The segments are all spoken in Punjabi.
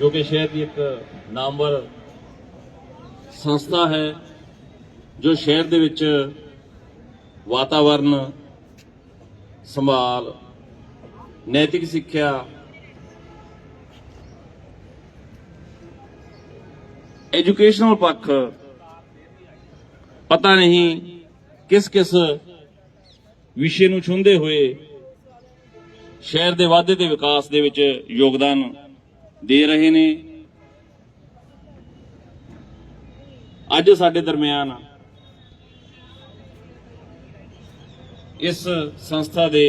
ਜੋ ਕਿ ਸ਼ਹਿਰ ਦੀ ਇੱਕ ਨਾਮਵਰ ਸੰਸਥਾ ਹੈ, ਜੋ ਸ਼ਹਿਰ ਦੇ ਵਿੱਚ ਵਾਤਾਵਰਨ ਸੰਭਾਲ, ਨੈਤਿਕ ਸਿੱਖਿਆ ਐਜੂਕੇਸ਼ਨਲ ਪੱਖ ਪਤਾ ਨਹੀਂ ਕਿਸ ਕਿਸ ਵਿਸ਼ੇ ਨੂੰ ਛੁੰਦੇ ਹੋਏ ਸ਼ਹਿਰ ਦੇ ਵਾਧੇ ਤੇ ਵਿਕਾਸ ਦੇ ਵਿੱਚ ਯੋਗਦਾਨ ਦੇ ਰਹੇ ਨੇ। ਅੱਜ ਸਾਡੇ ਦਰਮਿਆਨ ਇਸ ਸੰਸਥਾ ਦੇ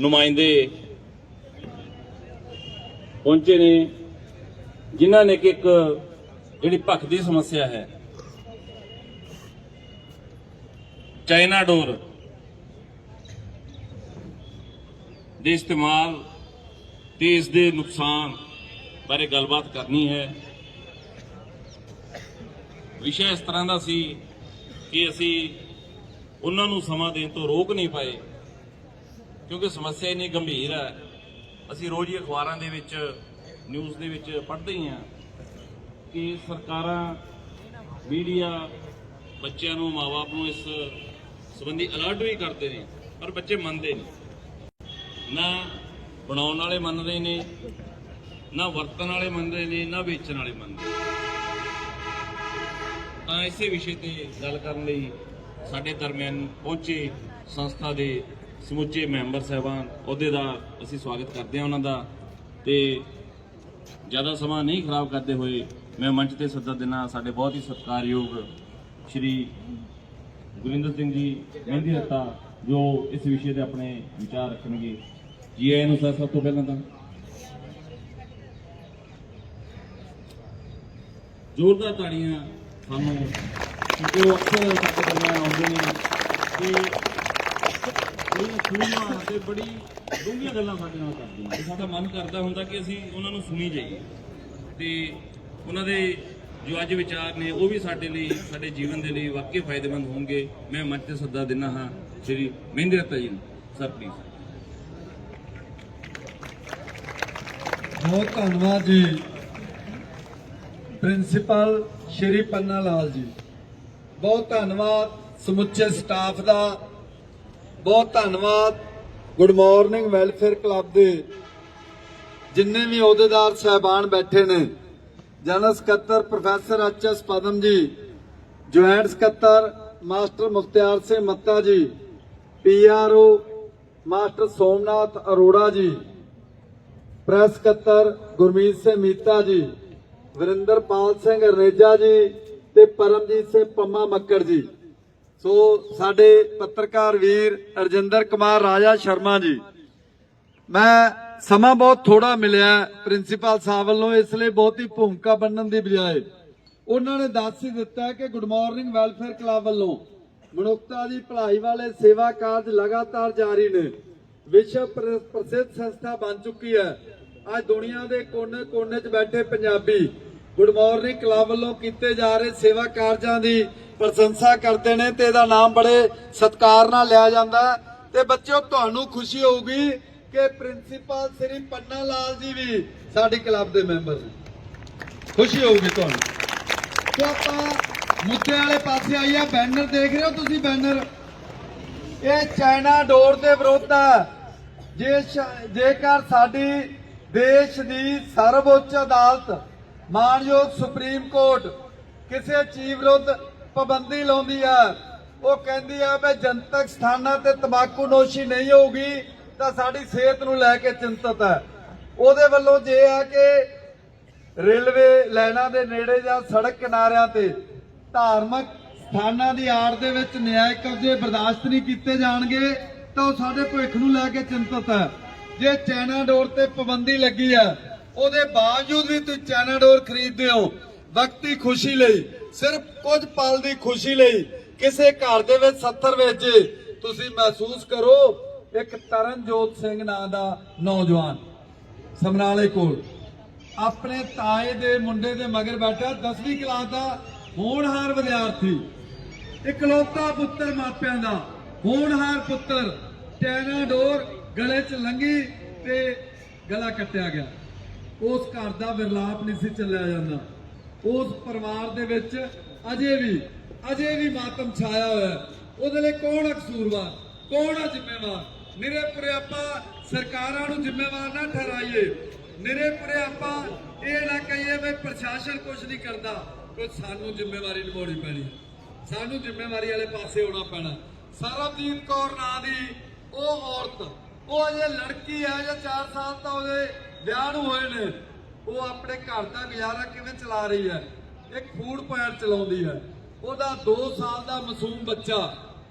ਨੁਮਾਇੰਦੇ ਪਹੁੰਚੇ ਨੇ, ਜਿਨ੍ਹਾਂ ਨੇ ਕਿ ਇੱਕ ਜਿਹੜੀ ਭਖ ਦੀ ਸਮੱਸਿਆ ਹੈ, ਚਾਈਨਾ ਡੋਰ ਦੇ ਇਸਤੇਮਾਲ ਤੇ ਇਸ ਦੇ ਨੁਕਸਾਨ ਬਾਰੇ ਗੱਲਬਾਤ ਕਰਨੀ ਹੈ। ਵਿਸ਼ਾ ਇਸ ਤਰ੍ਹਾਂ ਦਾ ਸੀ ਕਿ ਅਸੀਂ ਉਹਨਾਂ ਨੂੰ ਸਮਾਂ ਦੇਣ ਤੋਂ ਰੋਕ ਨਹੀਂ ਪਾਏ, ਕਿਉਂਕਿ ਸਮੱਸਿਆ ਇੰਨੀ ਗੰਭੀਰ ਹੈ। ਅਸੀਂ ਰੋਜ਼ ਹੀ ਅਖਬਾਰਾਂ ਦੇ ਵਿੱਚ ਨਿਊਜ਼ ਦੇ ਵਿੱਚ ਪੜ੍ਹਦੇ ਹੀ ਹਾਂ ਕਿ ਸਰਕਾਰਾਂ ਮੀਡੀਆ ਬੱਚਿਆਂ ਨੂੰ ਮਾਪੇ ਨੂੰ ਇਸ ਸੰਬੰਧੀ ਅਲਰਟ ਵੀ ਕਰਦੇ ਨੇ, ਪਰ ਬੱਚੇ ਮੰਨਦੇ ਨਹੀਂ। ਨਾ ਬਣਾਉਣ ਵਾਲੇ ਮੰਨ ਰਹੇ ਨੇ, ਨਾ ਵਰਤਣ ਵਾਲੇ ਮੰਨਦੇ ਨੇ, ਨਾ ਵੇਚਣ ਵਾਲੇ ਮੰਨਦੇ ਤਾਂ ਇਸੇ ਵਿਸ਼ੇ ਤੇ ਗੱਲ ਕਰਨ ਲਈ ਸਾਡੇ ਦਰਮਿਆਨ ਪਹੁੰਚੇ ਸੰਸਥਾ ਦੇ ਸਮੁੱਚੇ ਮੈਂਬਰ ਸਹਿਬਾਨ ਅਹੁਦੇਦਾਰ ਅਸੀਂ ਸਵਾਗਤ ਕਰਦੇ ਹਾਂ ਉਹਨਾਂ ਦਾ। ਤੇ ਜ਼ਿਆਦਾ ਸਮਾਂ ਨਹੀਂ ਖਰਾਬ ਕਰਦੇ ਹੋਏ ਮੈਂ ਮੰਚ ਤੇ ਸੱਦਾ ਦੇਣਾ ਸਾਡੇ ਬਹੁਤ ਹੀ ਸਤਿਕਾਰਯੋਗ ਸ਼੍ਰੀ ਗੁਰਿੰਦਰ ਸਿੰਘ ਜੀ ਮਹਿੰਦੀ ਰੱਤਾ ਜੋ ਇਸ ਵਿਸ਼ੇ 'ਤੇ ਆਪਣੇ ਵਿਚਾਰ ਰੱਖਣਗੇ। ਜੀ ਆਇਆਂ ਨੂੰ ਸਰ ਸਭ ਤੋਂ ਪਹਿਲਾਂ ਤਾਂ। ਜ਼ੋਰਦਾਰ ਤਾੜੀਆਂ ਸਾਨੂੰ ਕਿਉਂਕਿ ਉਹ ਅਕਸਰ ਸਾਡੇ ਦਰਮਿਆਨ ਆਉਂਦੇ ਨੇ ਕਿ ਬੜੀਆਂ ਸੂਝਵਾਨ ਤੇ ਬੜੀ ਡੂੰਘੀਆਂ ਗੱਲਾਂ ਸਾਡੇ ਨਾਲ ਕਰਦੇ ਨੇ। ਤੇ ਸਾਡਾ ਮਨ ਕਰਦਾ ਹੁੰਦਾ ਕਿ ਅਸੀਂ ਉਹਨਾਂ ਨੂੰ ਸੁਣੀ ਜਾਈਏ। ਤੇ ਉਹਨਾਂ ਦੇ ਜੋ ਅੱਜ ਵਿਚਾਰ ਨੇ, ਉਹ ਵੀ ਸਾਡੇ ਲਈ, ਸਾਡੇ ਜੀਵਨ ਦੇ ਲਈ ਵਾਕਈ ਫਾਇਦੇਮੰਦ ਹੋਣਗੇ। ਮੈਂ ਮੰਚ ਤੇ ਸੱਦਾ ਦਿੰਦਾ ਹਾਂ, ਸ਼੍ਰੀ ਮਹਿੰਦਰ ਰੱਤਾ ਜੀ ਨੂੰ। ਸਰ ਪਲੀਜ਼ ਬਹੁਤ ਧੰਨਵਾਦ ਜੀ। ਪ੍ਰਿੰਸੀਪਲ ਸ਼੍ਰੀ ਪੰਨਾ ਲਾਲ ਜੀ। ਬਹੁਤ ਧੰਨਵਾਦ ਸਮੁੱਚੇ ਸਟਾਫ ਦਾ। ਬਹੁਤ ਧੰਨਵਾਦ ਗੁੱਡ ਮਾਰਨਿੰਗ ਵੈਲਫੇਅਰ ਕਲੱਬ ਦੇ। ਜਿੰਨੇ ਵੀ ਅਹੁਦੇਦਾਰ ਸਹਿਬਾਨ ਬੈਠੇ ਨੇ। ਜਨਰਲ ਸਕੱਤਰ ਪ੍ਰੋਫੈਸਰ ਐਚ ਐਸ ਪਦਮ ਜੀ, ਜੁਆਇੰਟ ਸਕੱਤਰ ਮਾਸਟਰ ਮੁਖਤਿਆਰ ਸਿੰਘ ਮੱਤਾ ਜੀ PRO master Somnath Arora ji press ਸਕੱਤਰ ਗੁਰਮੀਤ ਸਿੰਘ ਮੀਤਾ ਜੀ ਵਰਿੰਦਰਪਾਲ ਸਿੰਘ ਰਨੇਜਾ ਜੀ ਤੇ ਪਰਮਜੀਤ ਸਿੰਘ ਪੰਮਾ ਮੱਕੜ ਜੀ। ਸੋ ਸਾਡੇ ਪੱਤਰਕਾਰ ਵੀਰ ਅਰਜਿੰਦਰ ਕੁਮਾਰ ਰਾਜਾ ਸ਼ਰਮਾ ਜੀ, ਮੈਂ ਸਮਾਂ ਬਹੁਤ ਥੋੜਾ ਮਿਲਿਆ ਪ੍ਰਿੰਸੀਪਲ ਸਾਹਿਬ ਵੱਲੋਂ, ਇਸ ਲਈ ਬਹੁਤੀ ਭੂਮਿਕਾ ਬੰਨਣ ਦੀ ਬਜਾਏ। ਉਹਨਾਂ ਨੇ ਦੱਸ ਹੀ ਦਿੱਤਾ ਕਿ ਗੁੱਡ ਮਾਰਨਿੰਗ ਵੈਲਫੇਅਰ ਕਲੱਬ ਵੱਲੋਂ ਮਨੁੱਖਤਾ ਦੀ ਭਲਾਈ ਵਾਲੇ ਸੇਵਾ ਕਾਰਜ ਲਗਾਤਾਰ ਜਾਰੀ ਨੇ। ਵਿਸ਼ਵ ਪ੍ਰਸਿੱਧ ਸੰਸਥਾ ਬਣ ਚੁੱਕੀ ਹੈ। ਅੱਜ ਦੁਨੀਆ ਦੇ ਕੋਨੇ-ਕੋਨੇ 'ਚ ਬੈਠੇ ਪੰਜਾਬੀ ਗੁੱਡ ਮਾਰਨਿੰਗ ਕਲੱਬ ਵੱਲੋਂ ਕੀਤੇ ਜਾ ਰਹੇ ਸੇਵਾ ਕਾਰਜਾਂ ਦੀ ਪ੍ਰਸ਼ੰਸਾ ਕਰਦੇ ਨੇ ਤੇ ਇਹਦਾ ਨਾਮ ਬੜੇ ਸਤਿਕਾਰ ਨਾਲ ਲਿਆ ਜਾਂਦਾ ਤੇ ਬੱਚਿਓ, ਤੁਹਾਨੂੰ ਖੁਸ਼ੀ ਹੋਊਗੀ ਕਿ ਪ੍ਰਿੰਸੀਪਲ ਸ੍ਰੀ ਪੰਨਾ ਲਾਲ ਜੀ ਵੀ ਸਾਡੀ ਕਲੱਬ ਦੇ ਮੈਂਬਰ ਨੇ। ਖੁਸ਼ੀ ਹੋਊਗੀ ਤੁਹਾਨੂੰ। ਤੇ ਆਪਾਂ ਮੁੱਦੇ ਵਾਲੇ ਪਾਸੇ ਆਈਏ। ਬੈਨਰ ਦੇਖ ਰਹੇ ਹੋ ਤੁਸੀਂ ਬੈਨਰ? ਇਹ ਚਾਈਨਾ ਡੋਰ ਦੇ ਵਿਰੁੱਧ ਹੈ। ਜੇ ਜੇਕਰ ਸਾਡੀ ਦੇਸ਼ ਦੀ ਸਰਵਉੱਚ ਅਦਾਲਤ, ਮਾਨਯੋਗ ਸੁਪਰੀਮ ਕੋਰਟ ਕਿਸੇ ਚੀਜ਼ ਵਿਰੁੱਧ ਪਾਬੰਦੀ ਲਾਉਂਦੀ ਹੈ, ਉਹ ਕਹਿੰਦੀ ਹੈ ਵੀ ਜਨਤਕ ਸਥਾਨਾਂ ਤੇ ਤੰਬਾਕੂ ਨੋਸ਼ੀ ਨਹੀਂ ਹੋਊਗੀ, ਤਾਂ ਸਾਡੀ ਸਿਹਤ ਨੂੰ ਲੈ ਕੇ ਚਿੰਤਤ ਹੈ। ਉਹਦੇ ਵੱਲੋਂ ਜੇ ਹੈ ਕਿ ਰੇਲਵੇ ਲਾਈਨਾਂ ਦੇ ਨੇੜੇ ਜਾਂ ਸੜਕ ਕਿਨਾਰਿਆਂ ਤੇ ਧਾਰਮਿਕ ਸਥਾਨਾਂ ਦੀ ਆੜ ਦੇ ਵਿੱਚ ਨਿਆਇਕ ਕਬਜ਼ੇ ਬਰਦਾਸ਼ਤ ਨਹੀਂ ਕੀਤੇ ਜਾਣਗੇ ਤਾਂ ਉਹ ਸਾਡੇ ਭਵਿੱਖ ਨੂੰ ਲੈ ਕੇ ਚਿੰਤਤ ਹੈ। ਜੇ ਚਾਈਨਾ ਡੋਰ ਤੇ ਪਾਬੰਦੀ ਲੱਗੀ ਹੈ, ਉਹਦੇ ਬਾਵਜੂਦ ਵੀ ਤੁਸੀਂ ਚਾਈਨਾ ਡੋਰ ਖਰੀਦਦੇ ਹੋ ਵਕਤੀ ਖੁਸ਼ੀ ਲਈ, ਸਿਰਫ ਕੁਝ ਪਲ ਦੀ ਖੁਸ਼ੀ ਲਈ, ਕਿਸੇ ਘਰ ਦੇ ਵਿੱਚ 70 ਵਿੱਚ, ਤੁਸੀਂ ਮਹਿਸੂਸ ਕਰੋ ਇੱਕ ਤਰਨਜੋਤ ਸਿੰਘ ਨਾਂ ਦਾ ਨੌਜਵਾਨ। ਸਮਰਾਲੇ ਕੋਲ, ਆਪਣੇ ਤਾਏ ਦੇ ਮੁੰਡੇ ਦੇ ਮਗਰ ਬੈਠਾ 10ਵੀਂ ਕਲਾਸ ਦਾ ਹੋਣਹਾਰ ਵਿਦਿਆਰਥੀ। ਇਕਲੌਤਾ ਪੁੱਤਰ ਮਾਪਿਆਂ ਦਾ ਹੋਣਹਾਰ ਪੁੱਤਰ ਟੈਨਾ ਡੋਰ ਗਲੇ 'ਚ ਲੰਗੀ ਤੇ ਗਲਾ ਕੱਟਿਆ ਗਿਆ। ਉਸ ਘਰ ਦਾ ਵਿਰਲਾਪ ਨਹੀਂ ਸੀ ਚੱਲਿਆ ਜਾਂਦਾ। ਉਸ ਪਰਿਵਾਰ ਦੇ ਵਿੱਚ ਅਜੇ ਵੀ ਅਜੇ ਵੀ ਮਾਤਮ ਛਾਇਆ ਹੋਇਆ ਉਹਦੇ ਲਈ ਕੌਣ ਕਸੂਰਵਾਰ, ਕੌਣ ਹੈ ਜ਼ਿੰਮੇਵਾਰ? ਨਿਰੇਪੁਰੇ ਆਪਾਂ ਸਰਕਾਰਾਂ ਨੂੰ ਜ਼ਿੰਮੇਵਾਰ ਨਾ ਠਹਿਰਾਈਏ। ਨਿਰੇਪੁਰੇ ਆਪਾਂ ਇਹ ਨਾ ਕਹੀਏ ਵੀ ਪ੍ਰਸ਼ਾਸਨ ਕੁਝ ਨਹੀਂ ਕਰਦਾ, ਕੋਈ ਸਾਨੂੰ ਜ਼ਿੰਮੇਵਾਰੀ ਨਿਭਾਉਣੀ ਪੈਣੀ। ਸਾਨੂੰ ਜ਼ਿੰਮੇਵਾਰੀ ਵਾਲੇ ਪਾਸੇ ਹੋਣਾ ਪੈਣਾ। ਸਰਬਜੀਤ ਕੌਰ ਨਾਂ ਦੀ ਉਹ ਔਰਤ, ਉਹ ਅਜੇ ਲੜਕੀ ਹੈ ਜਾਂ 4 ਸਾਲ ਤਾਂ ਉਹਦੇ ਵਿਆਹ ਨੂੰ ਹੋਏ ਨੇ। ਉਹ ਆਪਣੇ ਘਰ ਦਾ ਗੁਜ਼ਾਰਾ ਕਿਵੇਂ ਚਲਾ ਰਹੀ ਹੈ? ਇੱਕ ਫੂਡ ਪੁਆਇੰਟ ਚਲਾਉਂਦੀ ਹੈ। ਉਹਦਾ 2 ਸਾਲ ਦਾ ਮਾਸੂਮ ਬੱਚਾ।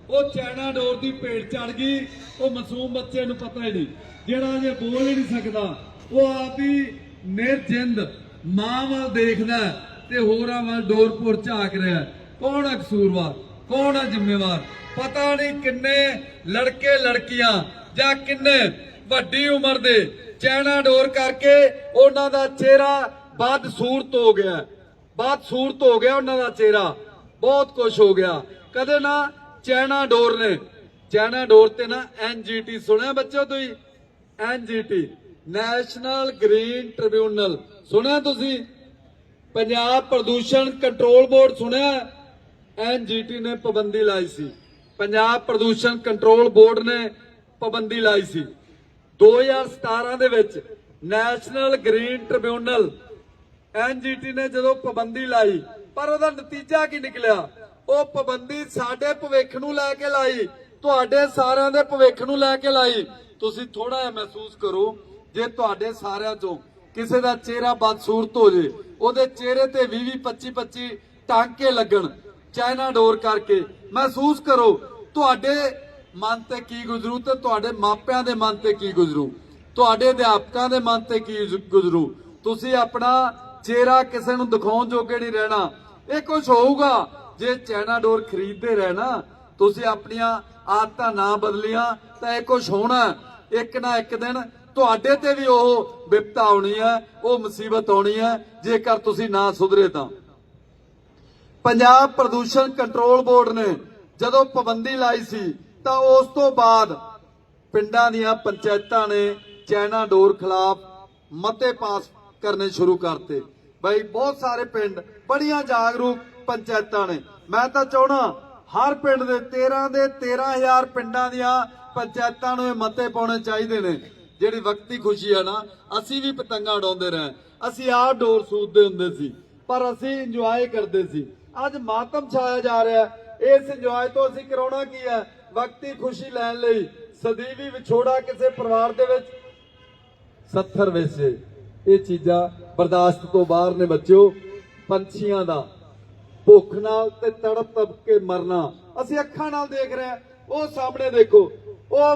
ਉਹ ਚਾਈਨਾ ਡੋਰ ਦੀ ਭੇਟ ਚੜ ਗਈ। ਉਹ ਮਾਸੂਮ ਬੱਚੇ ਨੂੰ ਪਤਾ ਹੀ ਨਹੀਂ। ਜਿਹੜਾ ਅਜੇ ਬੋਲ ਹੀ ਨਹੀਂ ਸਕਦਾ। ਉਹ ਆਪ ਹੀ ਨਿਰਜਿੰਦ ਮਾਂ ਵੱਲ ਦੇਖਦਾ ਤੇ ਹੋਰਾਂ ਵੱਲ ਡੋਰ ਡੋਰਪੁਰ ਝਾਕ ਰਿਹਾ ਕੌਣ ਹੈ ਕਸੂਰਵਾਰ? ਕੌਣ ਹੈ ਜ਼ਿੰਮੇਵਾਰ? ਪਤਾ ਨਹੀਂ ਕਿੰਨੇ ਲੜਕੇ ਲੜਕੀਆਂ ਜਾਂ ਕਿੰਨੇ ਵੱਡੀ ਉਮਰ ਦੇ ਚੈਨਾ ਡੋਰ ਕਰਕੇ ਉਹਨਾਂ ਦਾ ਚਿਹਰਾ ਬਦ ਸੂਰਤ ਹੋ ਗਿਆ। ਬਦ ਸੂਰਤ ਹੋ ਗਿਆ ਉਹਨਾਂ ਦਾ ਚਿਹਰਾ। ਬਹੁਤ ਕੁਝ ਹੋ ਗਿਆ। ਕਦੇ ਨਾ ਚੈਨਾ ਡੋਰ ਨੇ ਚੈਨਾ ਡੋਰ ਤੇ ਨਾ ਐਨਜੀਟੀ ਸੁਣਿਆ ਬੱਚੋ ਤੁਸੀਂ? NGT national green tribunal. ਸੁਣਿਆ ਤੁਸੀਂ? ਪੰਜਾਬ ਪ੍ਰਦੂਸ਼ਣ ਕੰਟਰੋਲ ਬੋਰਡ ਸੁਣਿਆ? ਐਨਜੀਟੀ ਨੇ ਪਾਬੰਦੀ ਲਾਈ ਸੀ। ਪੰਜਾਬ ਪ੍ਰਦੂਸ਼ਣ ਕੰਟਰੋਲ ਬੋਰਡ ਨੇ ਪਾਬੰਦੀ ਲਾਈ ਸੀ। 2017 ਦੇ ਵਿੱਚ ਨੈਸ਼ਨਲ ਗ੍ਰੀਨ ਟ੍ਰਿਬਿਊਨਲ ਐਨਜੀਟੀ ਨੇ ਜਦੋਂ ਪਾਬੰਦੀ ਲਾਈ, ਪਰ ਉਹਦਾ ਨਤੀਜਾ ਕੀ ਨਿਕਲਿਆ? ਉਹ ਪਾਬੰਦੀ ਸਾਡੇ ਭਵਿੱਖ ਨੂੰ ਲੈ ਕੇ ਲਾਈ, ਤੁਹਾਡੇ ਸਾਰਿਆਂ ਦੇ ਭਵਿੱਖ ਨੂੰ ਲੈ ਕੇ ਲਾਈ। ਤੁਸੀਂ ਥੋੜਾ ਜਿਹਾ ਮਹਿਸੂਸ ਕਰੋ, ਜੇ ਤੁਹਾਡੇ ਸਾਰਿਆਂ ਚੋਂ ਕਿਸੇ ਦਾ ਚਿਹਰਾ ਬਦਸੂਰਤ ਹੋ ਜੇ, ਉਹਦੇ ਚਿਹਰੇ ਤੇ 20 20 25 25 ਟਾਂਕੇ ਲੱਗਣ ਚਾਈਨਾ ਡੋਰ ਕਰਕੇ ਮਹਿਸੂਸ ਕਰੋ ਤੁਹਾਡੇ ਮਨ ਤੇ ਕੀ ਗੁਜ਼ਰੂ ਤੇ ਤੁਹਾਡੇ ਮਾਪਿਆਂ ਦੇ ਮਨ ਤੇ ਕੀ ਗੁਜ਼ਰੂ। ਤੁਹਾਡੇ ਅਧਿਆਪਕਾਂ ਦੇ ਮਨ ਤੇ ਕੀ ਗੁਜ਼ਰੂ। ਤੁਸੀਂ ਆਪਣਾ ਚਿਹਰਾ ਕਿਸੇ ਨੂੰ ਦਿਖਾਉਣ ਜੋਗੇ ਨਹੀਂ ਰਹਿਣਾ। ਇਹ ਕੁਝ ਹੋਊਗਾ ਜੇ ਚਾਈਨਾ ਡੋਰ ਖਰੀਦਦੇ ਰਹਿਣਾ ਤੁਸੀਂ ਆਪਣੀਆਂ ਆਦਤਾਂ ਨਾ ਬਦਲੀਆਂ ਤਾਂ ਇਹ ਕੁਝ ਹੋਣਾ। ਇੱਕ ਨਾ ਇੱਕ ਦਿਨ ਤੁਹਾਡੇ ਤੇ ਵੀ ਉਹ ਵਿਪਤਾ ਆਉਣੀ ਹੈ, ਉਹ ਮੁਸੀਬਤ ਆਉਣੀ ਹੈ। ਜੇਕਰ ਤੁਸੀਂ ਨਾ ਸੁਧਰੇ ਤਾਂ। ਪੰਜਾਬ ਪ੍ਰਦੂਸ਼ਣ ਕੰਟਰੋਲ ਬੋਰਡ ਨੇ ਜਦੋਂ ਪਾਬੰਦੀ ਲਾਈ ਸੀ, ਤਾਂ ਉਸ ਤੋਂ ਬਾਅਦ ਪਿੰਡਾਂ ਦੀਆਂ ਪੰਚਾਇਤਾਂ ਨੇ ਚੈਨਾ ਡੋਰ ਖਿਲਾਫ ਮਤੇ ਪਾਸ ਕਰਨੇ ਸ਼ੁਰੂ ਕਰਤੇ। ਬਈ, ਬਹੁਤ ਸਾਰੇ ਪਿੰਡ ਬੜੀਆਂ ਜਾਗਰੂਕ ਪੰਚਾਇਤਾਂ ਨੇ। ਮੈਂ ਤਾਂ ਚਾਹਣਾ ਹਰ ਪਿੰਡ ਦੇ 13 ਦੇ 13000 ਪਿੰਡਾਂ ਦੀਆਂ ਪੰਚਾਇਤਾਂ ਨੂੰ ਇਹ ਮਤੇ ਪਾਉਣੇ ਚਾਹੀਦੇ ਨੇ। ਜਿਹੜੀ ਵਕਤੀ ਖੁਸ਼ੀ ਹੈ ਨਾ, ਅਸੀਂ ਵੀ ਪਤੰਗਾਂ ਉਡਾਉਂਦੇ ਰਹੇ। ਅਸੀਂ ਆਹ ਡੋਰ ਸੂਦਦੇ ਹੁੰਦੇ ਸੀ, ਪਰ ਅਸੀਂ ਇੰਜੋਏ ਕਰਦੇ ਸੀ। ਅੱਜ ਮਾਤਮ ਛਾਇਆ ਜਾ ਰਿਹਾ ਹੈ। ਇਸ ਇੰਜੋਏ ਤੋਂ ਅਸੀਂ ਕਰਾਉਣਾ ਕੀ ਹੈ? ਵਕਤੀ ਖੁਸ਼ੀ ਲੈਣ ਲਈ ਸਦੀਵੀ ਵਿਛੋੜਾ ਕਿਸੇ ਪਰਿਵਾਰ ਦੇ ਵਿੱਚ 70 ਵੈਸੇ ਇਹ ਚੀਜ਼ਾਂ ਬਰਦਾਸ਼ਤ ਤੋਂ ਬਾਹਰ ਨੇ ਬੱਚਿਓ। ਪੰਛੀਆਂ ਦਾ ਭੁੱਖ ਨਾਲ ਤੇ ਤੜਪ ਤਪ ਕੇ ਮਰਨਾ। ਅਸੀਂ ਅੱਖਾਂ ਨਾਲ ਦੇਖ ਰਹੇ ਹਾਂ। ਉਹ ਸਾਹਮਣੇ ਦੇਖੋ, ਉਹ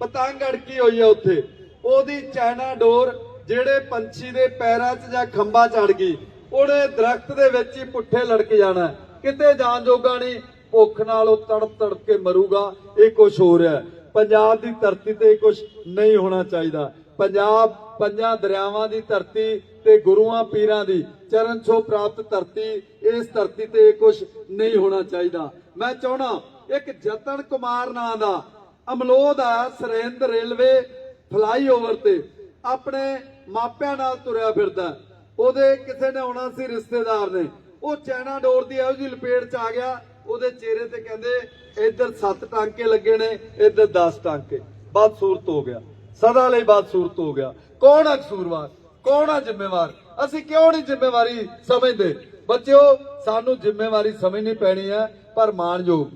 ਪਤੰਗ ਅੜਕੀ ਹੋਈ ਹੈ ਉੱਥੇ? ਉਹਦੀ ਚੈਨਾ ਡੋਰ ਜਿਹੜੇ ਪੰਛੀ ਦੇ ਪੈਰਾਂ 'ਚ ਜਾਂ ਖੰਭਾ ਚੜ ਗਈ। ਉਹਨੇ ਦਰਖਤ ਦੇ ਵਿੱਚ ਹੀ ਪੁੱਠੇ ਲੜਕ ਜਾਣਾ ਕਿਤੇ ਜਾਣ ਜੋਗਾ ਨਹੀਂ, ਭੁੱਖ ਨਾਲ ਉਹ ਤੜਪ ਤੜਪ ਕੇ ਮਰੂਗਾ, ਇਹ ਕੁਝ ਹੋ ਰਿਹਾ ਹੈ। ਪੰਜਾਬ ਦੀ ਧਰਤੀ ਤੇ ਕੁਝ ਨਹੀਂ ਹੋਣਾ ਚਾਹੀਦਾ। ਪੰਜਾਬ, ਪੰਜਾਂ ਦਰਿਆਵਾਂ ਦੀ ਧਰਤੀ ਤੇ ਗੁਰੂਆਂ ਪੀਰਾਂ ਦੀ ਚਰਨ ਛੋਹ ਪ੍ਰਾਪਤ ਧਰਤੀ, ਇਸ ਧਰਤੀ ਤੇ ਇਹ ਕੁਝ ਨਹੀਂ ਹੋਣਾ ਚਾਹੀਦਾ। ਮੈਂ ਚਾਹਣਾ ਇੱਕ ਜਤਨ ਕੁਮਾਰ ਨਾਂ ਦਾ ਅਮਲੋਹ ਦਾ ਸਰੇਂਦ ਰੇਲਵੇ ਫਲਾਈਓਵਰ ਤੇ ਆਪਣੇ ਮਾਪਿਆਂ ਨਾਲ ਤੁਰਿਆ ਫਿਰਦਾ ਉਹਦੇ ਕਿਸੇ ਨੇ ਆਉਣਾ ਸੀ ਰਿਸ਼ਤੇਦਾਰ ਨੇ। ਉਹ ਚੈਨਾ ਡੋਰ ਦੀ ਇਹੋ ਜਿਹੀ ਲਪੇਟ ਚ ਆ ਗਿਆ, ਉਹਦੇ ਚਿਹਰੇ ਤੇ ਕਹਿੰਦੇ, ਇੱਧਰ 7 ਟਾਂਕੇ ਲੱਗੇ ਨੇ, ਇੱਧਰ 10 ਟਾਂਕੇ। ਬਦਸੂਰਤ ਹੋ ਗਿਆ। ਸਦਾ ਲਈ ਬਦਸੂਰਤ ਹੋ ਗਿਆ। ਕੌਣ ਹੈ ਕਸੂਰਵਾਰ? ਕੌਣ ਹੈ ਜ਼ਿੰਮੇਵਾਰ? ਅਸੀਂ ਕਿਉਂ ਨਹੀਂ ਜ਼ਿੰਮੇਵਾਰੀ ਸਮਝਦੇ? ਬੱਚਿਓ, ਸਾਨੂੰ ਜ਼ਿੰਮੇਵਾਰੀ ਸਮਝਣੀ ਪੈਣੀ ਹੈ, ਪਰ ਮਾਨਯੋਗ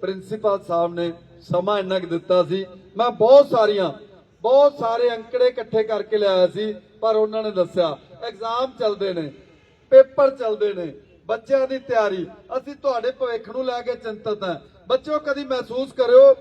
ਪ੍ਰਿੰਸੀਪਲ ਸਾਹਿਬ ਨੇ ਸਮਾਂ ਇੰਨਾ ਕੁ ਦਿੱਤਾ ਸੀ। ਮੈਂ ਬਹੁਤ ਸਾਰੀਆਂ, ਬਹੁਤ ਸਾਰੇ ਅੰਕੜੇ ਇਕੱਠੇ ਕਰਕੇ ਲਿਆਇਆ ਸੀ, ਪਰ ਉਹਨਾਂ ਨੇ ਦੱਸਿਆ ਐਗਜ਼ਾਮ ਚੱਲਦੇ ਨੇ, ਪੇਪਰ ਚੱਲਦੇ ਨੇ, ਬੱਚਿਆਂ ਦੀ ਤਿਆਰੀ। ਅਸੀਂ ਤੁਹਾਡੇ ਭਵਿੱਖ ਨੂੰ ਲੈ ਕੇ ਚਿੰਤਤ ਹਾਂ। ਬੱਚਿਓ, ਕਦੀ ਮਹਿਸੂਸ ਕਰਿਓ,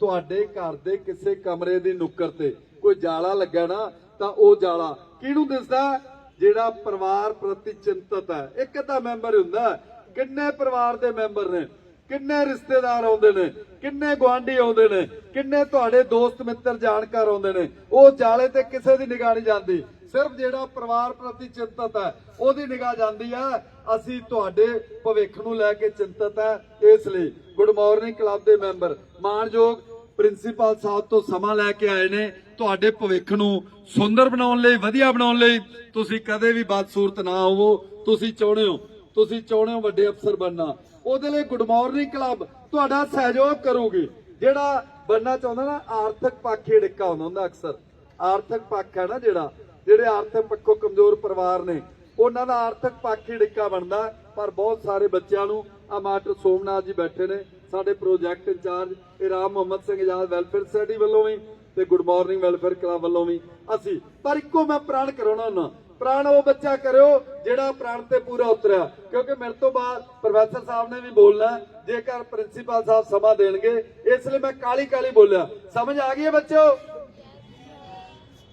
ਤੁਹਾਡੇ ਘਰ ਦੇ ਕਿਸੇ ਕਮਰੇ ਦੀ ਨੁੱਕਰ ਤੇ ਕੋਈ ਜਾਲਾ ਲੱਗਾ ਨਾ, ਤਾਂ ਉਹ ਜਾਲਾ ਕਿਹਨੂੰ ਦਿਸਦਾ? ਜਿਹੜਾ ਪਰਿਵਾਰ ਪ੍ਰਤੀ ਚਿੰਤਤ ਹੈ। ਇੱਕ ਤਾਂ ਮੈਂਬਰ ਹੁੰਦਾ ਕਿੰਨੇ ਪਰਿਵਾਰ ਦੇ ਮੈਂਬਰ ਨੇ? ਕਿੰਨੇ ਰਿਸ਼ਤੇਦਾਰ ਆਉਂਦੇ ਨੇ? ਕਿੰਨੇ ਗੁਆਂਢੀ ਆਉਂਦੇ ਨੇ? ਕਿੰਨੇ ਤੁਹਾਡੇ ਦੋਸਤ ਮਿੱਤਰ, ਜਾਣਕਾਰ ਆਉਂਦੇ ਨੇ? ਉਹ ਜਾਲੇ ਤੇ ਕਿਸੇ ਦੀ ਨਿਗਾਹ ਨਹੀਂ ਜਾਂਦੀ। ਸਿਰਫ ਜਿਹੜਾ ਪਰਿਵਾਰ ਪ੍ਰਤੀ ਚਿੰਤਤ ਹੈ, ਉਹਦੀ ਨਿਗਾਹ ਜਾਂਦੀ ਹੈ। ਅਸੀਂ ਤੁਹਾਡੇ ਭਵਿੱਖ ਨੂੰ ਲੈ ਕੇ ਚਿੰਤਤ ਹੈ। ਇਸ ਲਈ ਗੁੱਡ ਮਾਰਨਿੰਗ ਕਲੱਬ ਦੇ ਮੈਂਬਰ ਮਾਨਯੋਗ ਪ੍ਰਿੰਸੀਪਲ ਸਾਹਿਬ ਤੋਂ ਸਮਾਂ ਲੈ ਕੇ ਆਏ ਨੇ। ਤੁਹਾਡੇ ਭਵਿੱਖ ਨੂੰ ਸੁੰਦਰ ਬਣਾਉਣ ਲਈ, ਵਧੀਆ ਬਣਾਉਣ ਲਈ ਤੁਸੀਂ ਕਦੇ ਵੀ ਬਦਸੂਰਤ ਨਾ ਹੋਵੋ। ਤੁਸੀਂ ਚਾਹੁੰਦੇ ਹੋ, ਤੁਸੀਂ ਚਾਹੁੰਦੇ ਹੋ ਵੱਡੇ ਅਫਸਰ ਬਣਨਾ। ਉਹਦੇ ਲਈ ਗੁੱਡ ਮਾਰਨਿੰਗ ਕਲੱਬ ਤੁਹਾਡਾ ਸਹਿਯੋਗ ਕਰੂਗੀ। ਜਿਹੜਾ ਬਣਨਾ ਚਾਹੁੰਦਾ ਨਾ, ਆਰਥਿਕ ਪੱਖ ਡਿੱਕਾ ਹੁੰਦਾ ਹੁੰਦਾ ਅਕਸਰ। ਆਰਥਿਕ ਪੱਖ ਹੈ ਨਾ ਜਿਹੜਾ, ਜਿਹੜੇ ਆਰਥਿਕ ਪੱਖੋਂ ਕਮਜ਼ੋਰ ਪਰਿਵਾਰ ਨੇ, ਉਹਨਾਂ ਦਾ ਆਰਥਿਕ ਪੱਖ ਹੀ ਡਿੱਕਾ ਬਣਦਾ ਪਰ ਬਹੁਤ ਸਾਰੇ ਬੱਚਿਆਂ ਨੂੰ ਆ ਮਾਸਟਰ ਸੋਮਨਾਥ ਜੀ ਬੈਠੇ ਨੇ, ਸਾਡੇ ਪ੍ਰੋਜੈਕਟ ਇੰਚਾਰਜ ਇਹ ਮੁਹੰਮਦ ਸਿੰਘ ਆਜ਼ਾਦ ਵੈਲਫੇਅਰ ਸੋਸਾਇਟੀ ਵੱਲੋਂ ਵੀ ਤੇ ਗੁੱਡ ਮਾਰਨਿੰਗ ਵੈਲਫੇਅਰ ਕਲੱਬ ਵੱਲੋਂ ਵੀ ਅਸੀਂ, ਪਰ ਇੱਕੋ ਮੈਂ ਪ੍ਰਾਣ ਕਰਾਉਣਾ ਹੁੰਦਾ, ਪ੍ਰਾਣ ਉਹ ਬੱਚਾ ਕਰਿਓ ਜਿਹੜਾ ਪ੍ਰਾਣ ਤੇ ਪੂਰਾ ਉਤਰਿਆ, ਕਿਉਂਕਿ ਮੇਰੇ ਤੋਂ ਬਾਅਦ ਪ੍ਰੋਫੈਸਰ ਸਾਹਿਬ ਨੇ ਵੀ ਬੋਲਣਾ ਜੇਕਰ ਪ੍ਰਿੰਸੀਪਲ ਸਾਹਿਬ ਸਮਾਂ ਦੇਣਗੇ, ਇਸ ਲਈ ਮੈਂ ਕਾਲੀ ਕਾਲੀ ਬੋਲਿਆ। ਸਮਝ ਆ ਗਈ ਹੈ ਬੱਚੋ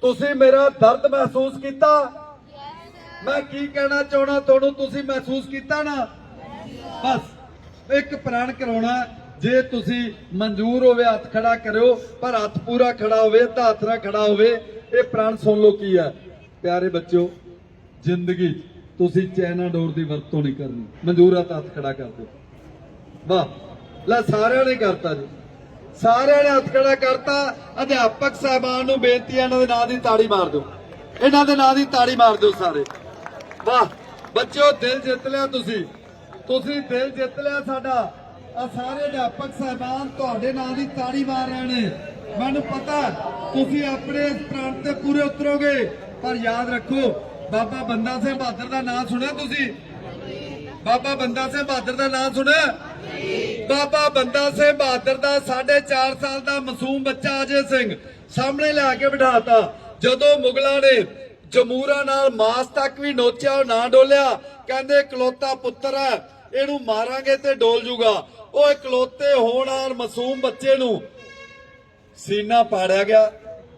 ਤੁਸੀਂ ਮੇਰਾ ਦਰਦ ਮਹਿਸੂਸ ਕੀਤਾ? ਮੈਂ ਕੀ ਕਹਿਣਾ ਚਾਹਣਾ ਤੁਹਾਨੂੰ ਤੁਸੀਂ ਮਹਿਸੂਸ ਕੀਤਾ ਨਾ? ਬਸ ਇੱਕ ਪ੍ਰਾਣ ਕਰਾਉਣਾ ਜੇ ਤੁਸੀਂ ਮਨਜ਼ੂਰ ਹੋਵੇ ਹੱਥ ਖੜਾ ਕਰਿਓ ਪਰ ਹੱਥ ਪੂਰਾ ਖੜਾ ਹੋਵੇ ਤਾਂ ਹੱਥ ਨਾਲ ਖੜਾ ਹੋਵੇ ਇਹ ਪ੍ਰਾਣ ਸੁਣ ਲਓ ਕੀ ਹੈ ਪਿਆਰੇ ਬੱਚਿਓ ਜ਼ਿੰਦਗੀ ਤੁਸੀਂ ਚੈਨਾ ਡੋਰ ਦੀ ਵਰਤੋਂ ਨਹੀਂ ਕਰਨੀ। ਮਨਜ਼ੂਰ ਆ ਤਾਂ ਹੱਥ ਖੜਾ ਕਰ ਦਿਓ। ਵਾਹ ਲੈ ਸਾਰਿਆਂ ਨੇ ਕਰਤਾ ਜੀ। ਸਾਰਿਆਂ ਨੇ ਹੱਥ ਖੜਾ ਕਰਤਾ। ਅਧਿਆਪਕ ਸਾਹਿਬਾਨ ਨੂੰ ਬੇਨਤੀ ਹੈ, ਇਹਨਾਂ ਦੇ ਨਾਂ ਦੀ ਤਾੜੀ ਮਾਰ ਦਿਓ। ਇਹਨਾਂ ਦੇ ਨਾਂ ਦੀ ਤਾੜੀ ਮਾਰ ਦਿਓ ਸਾਰੇ। ਵਾਹ, ਬੱਚਿਓ, ਦਿਲ ਜਿੱਤ ਲਿਆ ਤੁਸੀਂ। ਤੁਸੀਂ ਦਿਲ ਜਿੱਤ ਲਿਆ ਸਾਡਾ। ਆ ਸਾਰੇ ਅਧਿਆਪਕ ਸਾਹਿਬਾਨ ਤੁਹਾਡੇ ਨਾਂ ਦੀ ਤਾੜੀ ਮਾਰ ਰਹੇ ਨੇ। ਮੈਨੂੰ ਪਤਾ ਤੁਸੀਂ ਆਪਣੇ ਪ੍ਰਾਂਤ ਤੇ ਪੂਰੇ ਉਤਰੋਗੇ, ਪਰ ਯਾਦ ਰੱਖੋ, ਬਾਬਾ ਬੰਦਾ ਸਿੰਘ ਬਹਾਦਰ ਦਾ ਨਾਮ ਸੁਣਿਆ ਤੁਸੀਂ? ਬਾਬਾ ਬੰਦਾ ਸਿੰਘ ਬਹਾਦਰ ਦਾ ਨਾਮ ਸੁਣਿਆ? ਬਾਬਾ ਬੰਦਾ ਸਿੰਘ ਬਹਾਦਰ ਦਾ 4.5 ਸਾਲ ਦਾ ਮਾਸੂਮ ਬੱਚਾ ਅਜੇ ਸਿੰਘ ਸਾਹਮਣੇ ਲਿਆ ਕੇ ਬਿਠਾਤਾ। ਜਦੋਂ ਮੁਗਲਾਂ ਨੇ ਜਮੂਰਾ ਨਾਲ ਮਾਸ ਤੱਕ ਵੀ ਨੋਚਿਆ, ਉਹ ਨਾ ਡੋਲਿਆ, ਕਹਿੰਦੇ ਕਲੋਤਾ ਪੁੱਤਰ ਹੈ, ਇਹਨੂੰ ਮਾਰਾਂਗੇ ਤੇ ਡੋਲ ਜੂਗਾ। ਉਹ ਇਕਲੋਤੇ ਹੋਣ ਵਾਲ ਮਾਸੂਮ ਬੱਚੇ ਨੂੰ ਸੀਨਾ ਪਾੜਿਆ ਗਿਆ,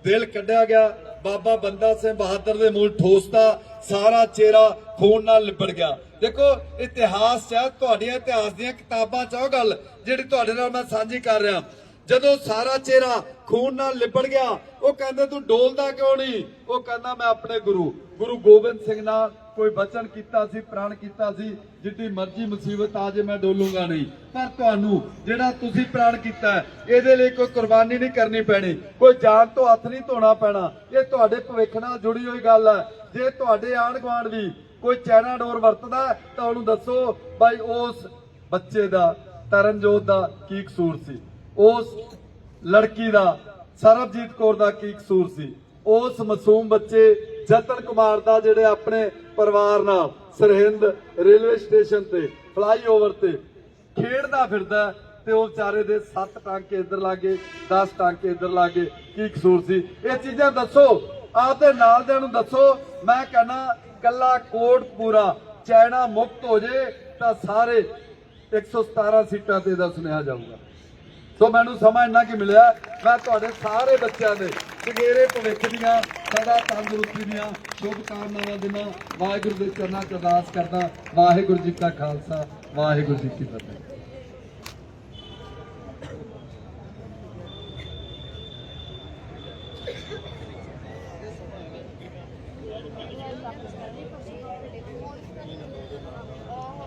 ਦਿਲ ਕੱਢਿਆ ਗਿਆ। ਬਾਬਾ ਬੰਦਾ ਸਿੰਘ ਬਹਾਦਰ ਦੇ ਮੂਲ ਠੋਸਤਾ, ਸਾਰਾ ਚਿਹਰਾ ਖੂਨ ਨਾਲ ਲਿਬੜ ਗਿਆ। ਦੇਖੋ, ਇਤਿਹਾਸ ਚ ਤੁਹਾਡੀਆਂ ਇਤਿਹਾਸ ਦੀਆਂ ਕਿਤਾਬਾਂ ਚ ਉਹ ਗੱਲ, ਜਿਹੜੀ ਤੁਹਾਡੇ ਨਾਲ ਮੈਂ ਸਾਂਝੀ ਕਰ ਰਿਹਾ। ਜਦੋਂ ਸਾਰਾ ਚਿਹਰਾ ਖੂਨ ਨਾਲ ਲਿਬੜ ਗਿਆ, ਉਹ ਕਹਿੰਦੇ, ਤੂੰ ਡੋਲਦਾ ਕਿਉਂ ਨਹੀਂ? ਉਹ ਕਹਿੰਦਾ, ਮੈਂ ਆਪਣੇ ਗੁਰੂ ਗੁਰੂ ਗੋਬਿੰਦ ਸਿੰਘ ਨਾਲ ਕੋਈ ਬਚਨ ਕੀਤਾ ਸੀ, ਪ੍ਰਣ ਕੀਤਾ ਸੀ, ਜਿੱਡੀ ਮਰਜ਼ੀ ਮੁਸੀਬਤ ਆ ਜੇ ਮੈਂ ਡੋਲੂੰਗਾ ਨਹੀਂ। ਪਰ ਤੁਹਾਨੂੰ, ਜਿਹੜਾ ਤੁਸੀਂ ਪ੍ਰਣ ਕੀਤਾ, ਇਹਦੇ ਲਈ ਕੋਈ ਕੁਰਬਾਨੀ ਨਹੀਂ ਕਰਨੀ ਪੈਣੀ। ਕੋਈ ਜਾਨ ਤੋਂ ਹੱਥ ਨਹੀਂ ਧੋਣਾ ਪੈਣਾ। ਇਹ ਤੁਹਾਡੇ ਭਵਿੱਖ ਨਾਲ ਜੁੜੀ ਹੋਈ ਗੱਲ ਹੈ। ਜੇ ਤੁਹਾਡੇ ਆਂਢ ਗੁਆਂਢ ਵੀ ਕੋਈ ਚੈਨਾ ਡੋਰ ਵਰਤਦਾ ਤਾਂ ਉਹਨੂੰ ਦੱਸੋ ਭਾਈ ਉਸ ਬੱਚੇ ਦਾ, ਤਰਨਜੋਤ ਦਾ ਕੀ ਕਸੂਰ ਸੀ? ਉਸ ਲੜਕੀ ਦਾ, ਸਰਬਜੀਤ ਕੌਰ ਦਾ ਕੀ ਕਸੂਰ ਸੀ? ਉਸ ਮਾਸੂਮ ਬੱਚੇ ਜਤਨ ਕੁਮਾਰ ਦਾ, ਜਿਹੜੇ ਆਪਣੇ ਪਰਿਵਾਰ ਨਾਲ ਸਰਹਿੰਦ ਰੇਲਵੇ ਸਟੇਸ਼ਨ ਤੇ ਫਲਾਈਓਵਰ ਤੇ ਖੇਡਦਾ ਫਿਰਦਾ ਤੇ ਉਹ ਵਿਚਾਰੇ ਦੇ 7 ਟਾਂਕੇ ਇੱਧਰ ਲਾਗੇ 10 ਟਾਂਕੇ ਇੱਧਰ ਲਾਗੇ ਕੀ ਕਸੂਰ ਸੀ? ਇਹ ਚੀਜ਼ਾਂ ਦੱਸੋ। ਆਪਦੇ ਨਾਲ ਦੇ ਨੂੰ ਦੱਸੋ, ਮੈਂ ਕਹਿੰਦਾ ਕੱਲਾ ਕੋਟ ਪੂਰਾ ਚਾਈਨਾ ਮੁਕਤ ਹੋ ਜੇ, ਤਾਂ ਸਾਰੇ 117 ਸੀਟਾਂ ਤੇ ਦਾ ਸੁਨੇਹਾ ਜਾਊਗਾ। ਸੋ ਮੈਨੂੰ ਸਮਾਂ ਇੰਨਾ ਕੀ ਮਿਲਿਆ, ਮੈਂ ਤੁਹਾਡੇ ਸਾਰੇ ਬੱਚਿਆਂ ਦੇ ਸਗੇਰੇ ਭਵਿੱਖ ਦੀਆਂ, ਸਦਾ ਤੰਦਰੁਸਤੀ ਦੀਆਂ ਸ਼ੁਭ ਕਾਮਨਾਵਾਂ ਦਿਨਾਂ ਵਾਹਿਗੁਰੂ ਦੇ ਚਰਨਾਂ 'ਚ ਅਰਦਾਸ ਕਰਦਾ, ਵਾਹਿਗੁਰੂ ਜੀ ਕਾ ਖਾਲਸਾ, ਵਾਹਿਗੁਰੂ ਜੀ ਕੀ ਫਤਿਹ।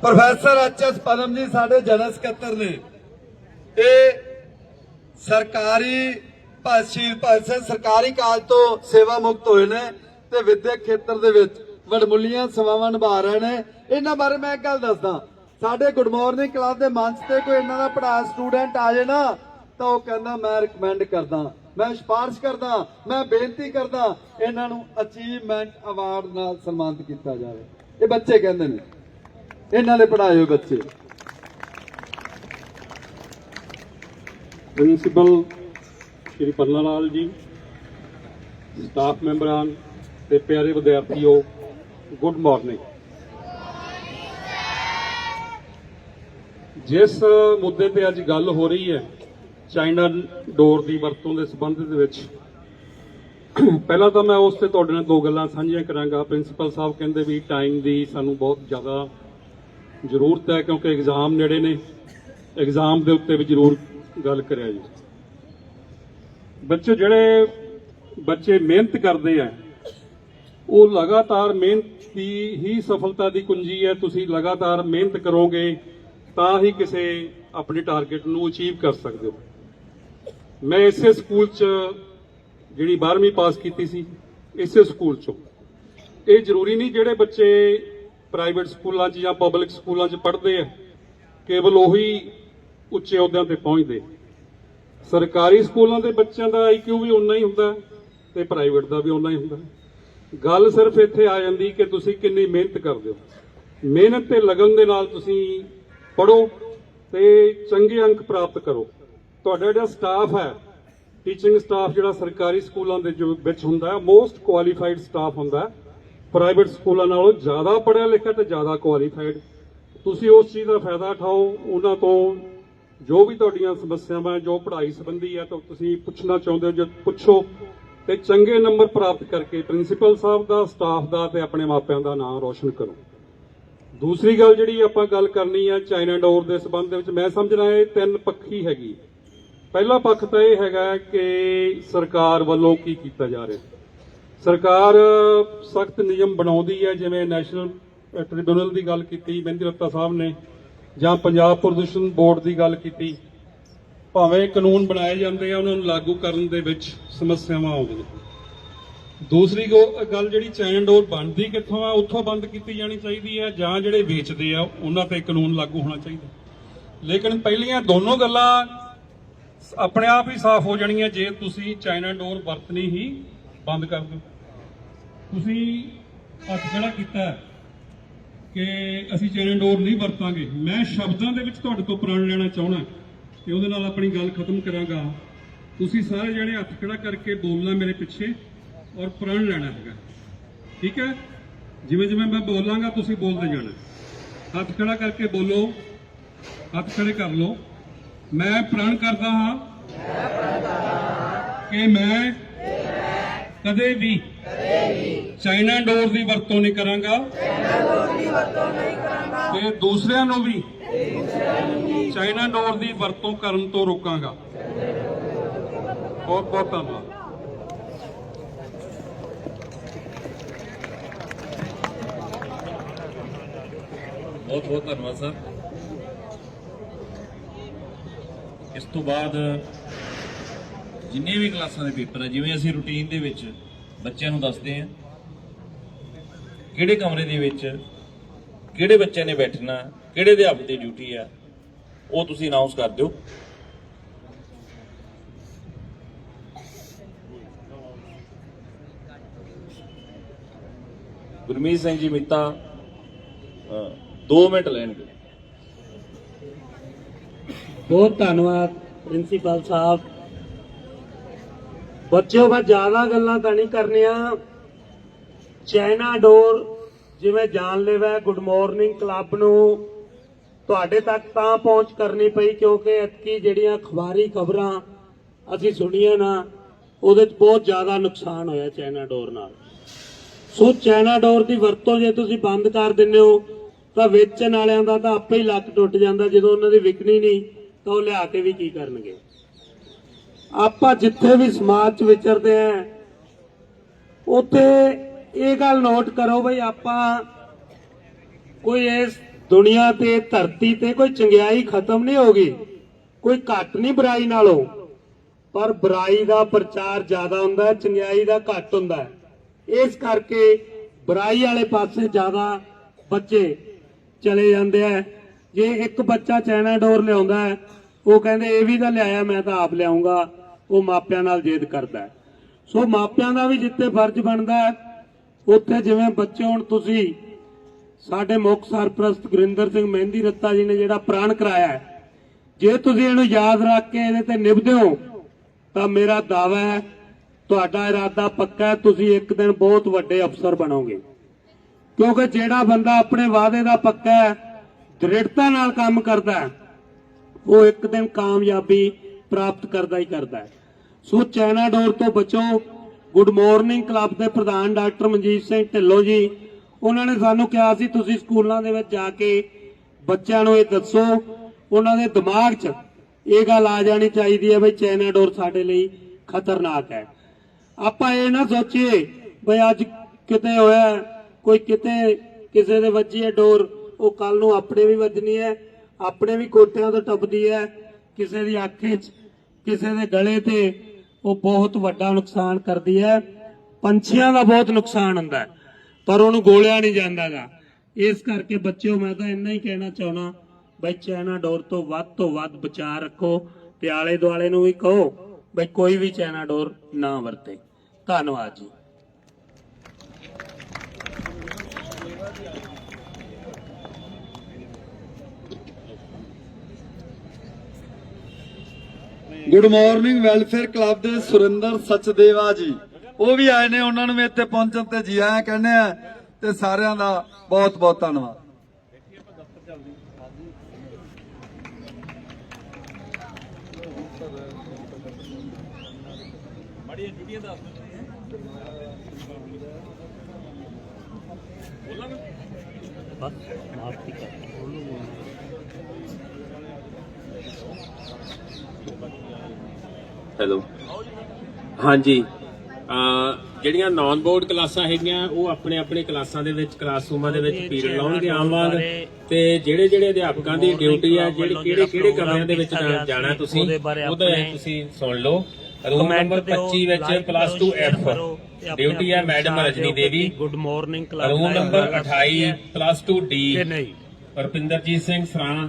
ਪ੍ਰੋਫੈਸਰ ਐਚਐਸ ਪਦਮ ਜੀ ਸਾਡੇ ਜਨਰਲ ਸਕੱਤਰ ਨੇ ਇਹ ਸਰਕਾਰੀ ਭਾਸ਼ੀ ਭਾਸ਼ਾ ਸਰਕਾਰੀ ਕਾਜ ਤੋਂ ਸੇਵਾ ਮੁਕਤ ਹੋਏ ਨੇ ਤੇ ਵਿਦਿਅਕ ਖੇਤਰ ਦੇ ਵਿੱਚ ਵਡਮੁੱਲੀਆਂ ਸੇਵਾਵਾਂ ਨਿਭਾ ਰਹੇ ਨੇ। ਇਹਨਾਂ ਬਾਰੇ ਮੈਂ ਇੱਕ ਗੱਲ ਦੱਸਦਾ। ਸਾਡੇ ਗੁੱਡ ਮਾਰਨਿੰਗ ਕਲਾਸ ਦੇ ਮੰਚ ਤੇ ਕੋਈ ਇਹਨਾਂ ਦਾ ਪੜ੍ਹਾਇਆ ਸਟੂਡੈਂਟ ਆ ਜਾਏ ਨਾ, ਤਾਂ ਉਹ ਕਹਿੰਦਾ, ਮੈਂ ਰეკਮੈਂਡ ਕਰਦਾ। ਮੈਂ ਸਿਫਾਰਿਸ਼ ਕਰਦਾ। ਮੈਂ ਬੇਨਤੀ ਕਰਦਾ, ਇਹਨਾਂ ਨੂੰ ਅਚੀਵਮੈਂਟ ਅਵਾਰਡ ਨਾਲ ਸਨਮਾਨਿਤ ਕੀਤਾ ਜਾਵੇ। ਇਹ ਬੱਚੇ ਕਹਿੰਦੇ ਨੇ। ਇਹਨਾਂ ਦੇ ਪੜ੍ਹਾਏ ਹੋਏ ਬੱਚੇ। ਪ੍ਰਿੰਸੀਪਲ ਸ਼੍ਰੀ ਪੰਨਾ ਲਾਲ ਜੀ ਸਟਾਫ ਮੈਂਬਰਾਂ ਤੇ ਪਿਆਰੇ ਵਿਦਿਆਰਥੀਓ ਗੁੱਡ ਮਾਰਨਿੰਗ ਜਿਸ ਮੁੱਦੇ ਤੇ ਅੱਜ ਗੱਲ ਹੋ ਰਹੀ ਹੈ, ਚਾਈਨਾ ਡੋਰ ਦੀ ਵਰਤੋਂ ਦੇ ਸੰਬੰਧ ਦੇ ਵਿੱਚ, ਪਹਿਲਾਂ ਤਾਂ ਮੈਂ ਉਸ ਤੇ ਤੁਹਾਡੇ ਨਾਲ ਦੋ ਗੱਲਾਂ ਸਾਂਝੀਆਂ ਕਰਾਂਗਾ। ਪ੍ਰਿੰਸੀਪਲ ਸਾਹਿਬ ਕਹਿੰਦੇ ਵੀ ਟਾਈਮ ਦੀ ਸਾਨੂੰ ਬਹੁਤ ਜ਼ਿਆਦਾ ਜ਼ਰੂਰਤ ਹੈ ਕਿਉਂਕਿ ਐਗਜ਼ਾਮ ਨੇੜੇ ਨੇ। ਐਗਜ਼ਾਮ ਦੇ ਉੱਤੇ ਵੀ ਜ਼ਰੂਰ ਗੱਲ ਕਰਿਆ ਜੀ। ਬੱਚੇ ਜਿਹੜੇ ਬੱਚੇ ਮਿਹਨਤ ਕਰਦੇ ਆ, ਉਹ ਲਗਾਤਾਰ ਮਿਹਨਤ ਦੀ ਹੀ ਸਫਲਤਾ ਦੀ ਕੁੰਜੀ ਹੈ। ਤੁਸੀਂ ਲਗਾਤਾਰ ਮਿਹਨਤ ਕਰੋਗੇ, ਤਾਂ ਹੀ ਕਿਸੇ ਆਪਣੇ ਟਾਰਗੇਟ ਨੂੰ ਅਚੀਵ ਕਰ ਸਕਦੇ ਹੋ। ਮੈਂ ਇਸੇ ਸਕੂਲ 'ਚ ਜਿਹੜੀ 12ਵੀਂ ਪਾਸ ਕੀਤੀ ਸੀ, ਇਸੇ ਸਕੂਲ 'ਚੋਂ। ਇਹ ਜ਼ਰੂਰੀ ਨਹੀਂ ਜਿਹੜੇ ਬੱਚੇ ਪ੍ਰਾਈਵੇਟ ਸਕੂਲਾਂ 'ਚ ਜਾਂ ਪਬਲਿਕ ਸਕੂਲਾਂ 'ਚ ਪੜ੍ਹਦੇ ਆ, ਕੇਵਲ ਉਹੀ ਉੱਚੇ ਅਹੁਦਿਆਂ ਤੇ ਪਹੁੰਚਦੇ। ਸਰਕਾਰੀ ਸਕੂਲਾਂ ਦੇ ਬੱਚਿਆਂ ਦਾ ਆਈਕਿਊ ਵੀ ਉਨਾ ਹੀ ਹੁੰਦਾ ਤੇ ਪ੍ਰਾਈਵੇਟ ਦਾ ਵੀ ਉਨਾ ਹੀ ਹੁੰਦਾ। ਗੱਲ ਸਿਰਫ ਇੱਥੇ ਆ ਜਾਂਦੀ ਕਿ ਤੁਸੀਂ ਕਿੰਨੀ ਮਿਹਨਤ ਕਰਦੇ ਹੋ। ਮਿਹਨਤ ਤੇ ਲਗਨ ਦੇ ਨਾਲ ਤੁਸੀਂ ਪੜੋ ਤੇ ਚੰਗੇ ਅੰਕ ਪ੍ਰਾਪਤ ਕਰੋ। ਤੁਹਾਡਾ ਜਿਹੜਾ ਸਟਾਫ ਹੈ ਟੀਚਿੰਗ ਸਟਾਫ ਜਿਹੜਾ ਸਰਕਾਰੀ ਸਕੂਲਾਂ ਦੇ ਵਿੱਚ ਹੁੰਦਾ ਹੈ ਮੋਸਟ ਕੁਆਲੀਫਾਈਡ ਸਟਾਫ ਹੁੰਦਾ ਹੈ ਪ੍ਰਾਈਵੇਟ ਸਕੂਲਾਂ ਨਾਲੋਂ ਜ਼ਿਆਦਾ ਪੜ੍ਹਿਆ ਲਿਖਿਆ ਤੇ ਜ਼ਿਆਦਾ ਕੁਆਲੀਫਾਈਡ ਤੁਸੀਂ ਉਸ ਚੀਜ਼ ਦਾ ਫਾਇਦਾ ਉਠਾਓ, ਉਹਨਾਂ ਤੋਂ ਜੋ ਵੀ ਤੁਹਾਡੀਆਂ ਸਮੱਸਿਆਵਾਂ ਜੋ ਪੜ੍ਹਾਈ ਸੰਬੰਧੀ ਹੈ, ਤਾਂ ਤੁਸੀਂ ਪੁੱਛਣਾ ਚਾਹੁੰਦੇ ਹੋ, ਜੇ ਪੁੱਛੋ, ਤੇ ਚੰਗੇ ਨੰਬਰ ਪ੍ਰਾਪਤ ਕਰਕੇ ਪ੍ਰਿੰਸੀਪਲ ਸਾਹਿਬ ਦਾ, ਸਟਾਫ ਦਾ ਤੇ ਆਪਣੇ ਮਾਪਿਆਂ ਦਾ ਨਾਮ ਰੋਸ਼ਨ ਕਰੋ। ਦੂਸਰੀ ਗੱਲ ਜਿਹੜੀ ਆਪਾਂ ਗੱਲ ਕਰਨੀ ਹੈ, ਚਾਈਨਾ ਡੋਰ ਦੇ ਸਬੰਧ ਦੇ ਵਿੱਚ, ਮੈਂ ਸਮਝਣਾ ਇਹ ਤਿੰਨ ਪੱਖੀ ਹੈਗੀ। ਪਹਿਲਾ ਪੱਖ ਤਾਂ ਇਹ ਹੈਗਾ ਕਿ ਸਰਕਾਰ ਵੱਲੋਂ ਕੀ ਕੀਤਾ ਜਾ ਰਿਹਾ। ਸਰਕਾਰ ਸਖਤ ਨਿਯਮ ਬਣਾਉਂਦੀ ਹੈ, ਜਿਵੇਂ ਨੈਸ਼ਨਲ ਟ੍ਰਿਬਿਊਨਲ ਦੀ ਗੱਲ ਕੀਤੀ, ਮਹਿੰਦੀ ਰੱਤਾ ਸਾਹਿਬ ਨੇ, ਜਾਂ ਪੰਜਾਬ ਪ੍ਰਦੂਸ਼ਣ ਬੋਰਡ ਦੀ ਗੱਲ ਕੀਤੀ, ਭਾਵੇਂ ਕਾਨੂੰਨ ਬਣਾਏ ਜਾਂਦੇ ਆ, ਉਹਨਾਂ ਨੂੰ ਲਾਗੂ ਕਰਨ ਦੇ ਵਿੱਚ ਸਮੱਸਿਆਵਾਂ ਆਉਂਦੀਆਂ ਦੂਸਰੀ ਗੋ- ਗੱਲ ਜਿਹੜੀ ਚੈਨ ਡੋਰ ਬਣਦੀ ਕਿੱਥੋਂ ਆ, ਉੱਥੋਂ ਬੰਦ ਕੀਤੀ ਜਾਣੀ ਚਾਹੀਦੀ ਹੈ, ਜਾਂ ਜਿਹੜੇ ਵੇਚਦੇ ਆ, ਉਹਨਾਂ ਤੇ ਕਾਨੂੰਨ ਲਾਗੂ ਹੋਣਾ ਚਾਹੀਦਾ। ਲੇਕਿਨ ਪਹਿਲੀਆਂ ਦੋਨੋਂ ਗੱਲਾਂ ਆਪਣੇ ਆਪ ਹੀ ਸਾਫ਼ ਹੋ ਜਾਣੀਆਂ, ਜੇ ਤੁਸੀਂ ਚਾਈਨਾ ਡੋਰ ਵਰਤਣੀ ਹੀ ਬੰਦ ਕਰ ਦਿਓ। ਤੁਸੀਂ ਹੱਥ ਖੜਾ ਕੀਤਾ ਕਿ ਅਸੀਂ ਚਾਈਨਾ ਡੋਰ ਨਹੀਂ ਵਰਤਾਂਗੇ। ਮੈਂ ਸ਼ਬਦਾਂ ਦੇ ਵਿੱਚ ਤੁਹਾਡੇ ਤੋਂ ਪ੍ਰਣ ਲੈਣਾ ਚਾਹਣਾ ਤੇ ਉਹਦੇ ਨਾਲ ਆਪਣੀ ਗੱਲ ਖਤਮ ਕਰਾਂਗਾ। ਤੁਸੀਂ ਸਾਰੇ ਜਣੇ ਹੱਥ ਖੜਾ ਕਰਕੇ ਬੋਲਣਾ ਮੇਰੇ ਪਿੱਛੇ ਔਰ ਪ੍ਰਣ ਲੈਣਾ ਹੈਗਾ। ਠੀਕ ਹੈ? ਜਿਵੇਂ ਜਿਵੇਂ ਮੈਂ ਬੋਲਾਂਗਾ ਤੁਸੀਂ ਬੋਲਦੇ ਜਾਣਾ। ਹੱਥ ਖੜਾ ਕਰਕੇ ਬੋਲੋ। ਹੱਥ ਖੜੇ ਕਰ ਲਓ। ਮੈਂ ਪ੍ਰਣ ਕਰਦਾ ਹਾਂ ਕਿ ਮੈਂ ਕਦੇ ਵੀ ਚਾਈਨਾ ਡੋਰ ਦੀ ਵਰਤੋਂ ਨਹੀਂ ਕਰਾਂਗਾ। ਤੇ ਦੂਸਰਿਆਂ ਨੂੰ ਵੀ ਚਾਈਨਾ ਡੋਰ ਦੀ ਵਰਤੋਂ ਕਰਨ ਤੋਂ ਰੋਕਾਂਗਾ। ਬਹੁਤ ਬਹੁਤ ਧੰਨਵਾਦ। ਬਹੁਤ ਬਹੁਤ ਧੰਨਵਾਦ, ਸਰ। ਇਸ ਤੋਂ ਬਾਅਦ ਜਿੰਨੇ ਵੀ ਕਲਾਸਾਂ ਦੇ ਪੇਪਰ ਆ, ਜਿਵੇਂ ਅਸੀਂ ਰੁਟੀਨ ਦੇ ਵਿੱਚ ਬੱਚਿਆਂ ਨੂੰ ਦੱਸਦੇ ਆ, ਕਿਹੜੇ ਕਮਰੇ ਦੇ ਵਿੱਚ ਕਿਹੜੇ ਬੱਚਿਆਂ ਨੇ ਬੈਠਣਾ, ਕਿਹੜੇ ਅਧਿਆਪਕ ਦੀ ਡਿਊਟੀ ਆ, ਉਹ ਤੁਸੀਂ ਅਨਾਉਂਸ ਕਰ ਦਿਓ। ਗੁਰਮੀਤ ਸਿੰਘ ਜੀ ਮਿੱਤਾ 2 ਮਿੰਟ ਲੈਣਗੇ। ਬਹੁਤ ਧੰਨਵਾਦ, ਪ੍ਰਿੰਸੀਪਲ ਸਾਹਿਬ। ਬੱਚਿਓ, ਮੈਂ ਜ਼ਿਆਦਾ ਗੱਲਾਂ ਤਾਂ ਨਹੀਂ ਕਰਨੀਆਂ। ਚਾਈਨਾ ਡੋਰ ਜਿਵੇਂ ਜਾਣ ਹੈ ਗੁੱਡ ਮਾਰਨਿੰਗ ਕਲੱਬ ਨੂੰ, ਤੁਹਾਡੇ ਤੱਕ ਤਾਂ ਪਹੁੰਚ ਕਰਨੀ ਪਈ, ਕਿਉਂਕਿ ਇਤਕੀ ਜਿਹੜੀਆਂ ਅਖਬਾਰੀ ਖਬਰਾਂ ਅਸੀਂ ਸੁਣੀਆਂ ਨਾ, ਉਹਦੇ 'ਚ ਬਹੁਤ ਜ਼ਿਆਦਾ ਨੁਕਸਾਨ ਹੋਇਆ ਚਾਈਨਾ ਡੋਰ ਨਾਲ। ਸੋ ਚਾਈਨਾ ਡੋਰ ਦੀ ਵਰਤੋਂ ਜੇ ਤੁਸੀਂ ਬੰਦ ਕਰ ਦਿੰਦੇ ਹੋ, ਤਾਂ ਵੇਚਣ ਵਾਲਿਆਂ ਦਾ ਤਾਂ ਆਪੇ ਹੀ ਲੱਕ ਟੁੱਟ ਜਾਂਦਾ, ਜਦੋਂ ਉਹਨਾਂ ਦੀ ਵਿਕਣੀ ਨਹੀਂ, ਤਾਂ ਉਹ ਲਿਆ ਕੇ ਵੀ ਕੀ ਕਰਨਗੇ? ਆਪਾਂ ਜਿੱਥੇ ਵੀ ਸਮਾਜ 'ਚ ਵਿਚਰਦੇ ਆਂ, ਉੱਥੇ ਇਹ ਗੱਲ ਨੋਟ ਕਰੋ ਬਈ, ਆਪਾਂ ਕੋਈ ਇਸ ਦੁਨੀਆ ਤੇ, ਧਰਤੀ ਤੇ ਕੋਈ ਚੰਗਿਆਈ ਖਤਮ ਨਹੀਂ ਹੋਗੀ ਕੋਈ ਘੱਟ ਨਹੀਂ ਬੁਰਾਈ ਨਾਲੋਂ, ਪਰ ਬੁਰਾਈ ਦਾ ਪ੍ਰਚਾਰ ਜ਼ਿਆਦਾ ਹੁੰਦਾ ਹੈ, ਚੰਗਿਆਈ ਦਾ ਘੱਟ ਹੁੰਦਾ ਹੈ। ਇਸ ਕਰਕੇ ਬੁਰਾਈ ਵਾਲੇ ਪਾਸੇ ਜ਼ਿਆਦਾ ਬੱਚੇ ਚਲੇ ਜਾਂਦੇ ਆ। ਜੇ ਇੱਕ ਬੱਚਾ ਚਾਈਨਾ ਡੋਰ ਲਿਆਉਂਦਾ ਹੈ, ਉਹ ਕਹਿੰਦੇ, ਇਹ ਵੀ ਤਾਂ ਲਿਆਇਆ, ਮੈਂ ਤਾਂ ਆਪ ਲਿਆਉਂਗਾ। ਉਹ ਮਾਪਿਆਂ ਨਾਲ ਜੇਦ ਕਰਦਾ ਹੈ। ਸੋ ਮਾਪਿਆਂ ਦਾ ਵੀ ਜਿੱਤੇ ਫਰਜ਼ ਬਣਦਾ ਹੈ, ਉੱਥੇ ਜਿਵੇਂ ਬੱਚੇ ਹੁਣ ਤੁਸੀਂ, ਸਾਡੇ ਮੁੱਖ ਸਰਪ੍ਰਸਤ ਗੁਰਿੰਦਰ ਸਿੰਘ ਮਹਿੰਦੀ ਰੱਤਾ ਜੀ ਨੇ ਜਿਹੜਾ ਪ੍ਰਾਣ ਕਰਾਇਆ ਹੈ, ਜੇ ਤੁਸੀਂ ਇਹਨੂੰ ਯਾਦ ਰੱਖ ਕੇ ਇਹਦੇ ਤੇ ਨਿਭਦੇ ਹੋ, ਤਾਂ ਮੇਰਾ ਦਾਅਵਾ ਹੈ, ਤੁਹਾਡਾ ਇਰਾਦਾ ਪੱਕਾ ਹੈ, ਤੁਸੀਂ ਇੱਕ ਦਿਨ ਬਹੁਤ ਵੱਡੇ ਅਫਸਰ ਬਣੋਗੇ। ਕਿਉਂਕਿ ਜਿਹੜਾ ਬੰਦਾ ਆਪਣੇ ਵਾਅਦੇ ਦਾ ਪੱਕਾ ਹੈ, ਦ੍ਰਿੜਤਾ ਨਾਲ ਕੰਮ ਕਰਦਾ ਹੈ, ਉਹ ਇੱਕ ਦਿਨ ਕਾਮਯਾਬੀ ਪ੍ਰਾਪਤ ਕਰਦਾ ਹੀ ਕਰਦਾ ਹੈ। ਸੋ ਚਾਈਨਾ ਡੋਰ ਤੋਂ ਬਚੋ। ਗੁੱਡ ਮਾਰਨਿੰਗ ਕਲੱਬ ਦੇ ਪ੍ਰਧਾਨ ਡਾਕਟਰ ਮਨਜੀਤ ਸਿੰਘ ਢਿੱਲੋਂ ਜੀ। ਉਹਨਾਂ ਨੇ ਸਾਨੂੰ ਕਿਹਾ ਸੀ, ਤੁਸੀਂ ਸਕੂਲਾਂ ਦੇ ਵਿੱਚ ਜਾ ਕੇ ਬੱਚਿਆਂ ਨੂੰ ਇਹ ਦੱਸੋ, ਉਹਨਾਂ ਦੇ ਦਿਮਾਗ 'ਚ ਇਹ ਗੱਲ ਆ ਜਾਣੀ ਚਾਹੀਦੀ ਹੈ ਬਈ ਚਾਈਨਾ ਡੋਰ ਸਾਡੇ ਲਈ ਖਤਰਨਾਕ ਹੈ। ਆਪਾਂ ਇਹ ਨਾ ਸੋਚੀਏ ਬਈ ਅੱਜ ਕਿਤੇ ਹੋਇਆ, ਕੋਈ ਕਿਤੇ ਕਿਸੇ ਦੇ ਵੱਜੀ ਹੈ ਡੋਰ, ਉਹ ਕੱਲ ਨੂੰ ਆਪਣੇ ਵੀ ਵੱਜਣੀ ਹੈ, ਆਪਣੇ ਵੀ ਕੋਟਿਆਂ ਤੋਂ ਟੱਪਦੀ ਹੈ। ਕਿਸੇ ਦੀ ਅੱਖੇ 'ਚ, ਕਿਸੇ ਦੇ ਗਲੇ ਤੇ ਉਹ ਬਹੁਤ ਵੱਡਾ ਨੁਕਸਾਨ ਕਰਦੀ ਹੈ। ਪੰਛੀਆਂ ਦਾ ਬਹੁਤ ਨੁਕਸਾਨ ਹੁੰਦਾ ਹੈ, ਪਰ ਉਹਨੂੰ ਗੋਲਿਆ ਨਹੀਂ ਜਾਂਦਾਗਾ। ਇਸ ਕਰਕੇ ਬੱਚਿਓ, ਮੈਂ ਤਾਂ ਇੰਨਾ ਹੀ ਕਹਿਣਾ ਚਾਹਣਾ ਬਈ ਚੈਨਾ ਡੋਰ ਤੋਂ ਵੱਧ ਤੋਂ ਵੱਧ ਬਚਾ ਰੱਖੋ ਤੇ ਆਲੇ ਦੁਆਲੇ ਨੂੰ ਵੀ ਕਹੋ ਬਈ ਕੋਈ ਵੀ ਚਾਈਨਾ ਡੋਰ ਨਾ ਵਰਤੇ। ਧੰਨਵਾਦ ਜੀ। ਗੁੱਡ ਮਾਰਨਿੰਗ ਵੈਲਫੇਅਰ ਕਲੱਬ ਦੇ ਸੁਰਿੰਦਰ ਸਚਦੇਵਾ ਜੀ। ਉਹ ਵੀ ਆਏ ਨੇ, ਉਹਨਾਂ ਨੂੰ ਵੀ ਇੱਥੇ ਪਹੁੰਚਣ ਤੇ ਜੀ ਆਇਆਂ ਕਹਿੰਦੇ ਆ, ਤੇ ਸਾਰਿਆਂ ਦਾ ਬਹੁਤ ਬਹੁਤ ਧੰਨਵਾਦ। ਹੈਲੋ ਹਾਂਜੀ। ਜਿਹੜੀਆਂ ਨਾਨ ਬੋਰਡ ਕਲਾਸਾਂ ਹੈਗੀਆਂ ਉਹ ਆਪਣੇ ਆਪਣੇ ਕਲਾਸਾਂ ਦੇ ਵਿੱਚ ਕਲਾਸਰੂਮਾਂ ਦੇ ਵਿੱਚ ਪੀਰੀਅਡ ਲਾਉਣਗੇ ਆਮ ਵਾਂਗ ਤੇ ਜਿਹੜੇ ਜਿਹੜੇ ਅਧਿਆਪਕਾਂ ਦੀ ਡਿਊਟੀ ਆ ਜਿਹੜੇ ਕਿਹੜੇ ਕਿਹੜੇ ਕਮਰਿਆਂ ਦੇ ਵਿੱਚ ਜਾਣਾ ਤੁਸੀਂ ਉਹਦਾ ਤੁਸੀਂ ਸੁਣ ਲਓ। ਰੂਮ ਨੰਬਰ 25 ਵਿੱਚ ਪਲੱਸ 2 ਐਫ ਡਿਊਟੀ ਹੈ madam Rajni Devi. Good morning club room number 28 plus 2 D ਕਿ ਨਹੀਂ? Rupinderjit Singh Saran.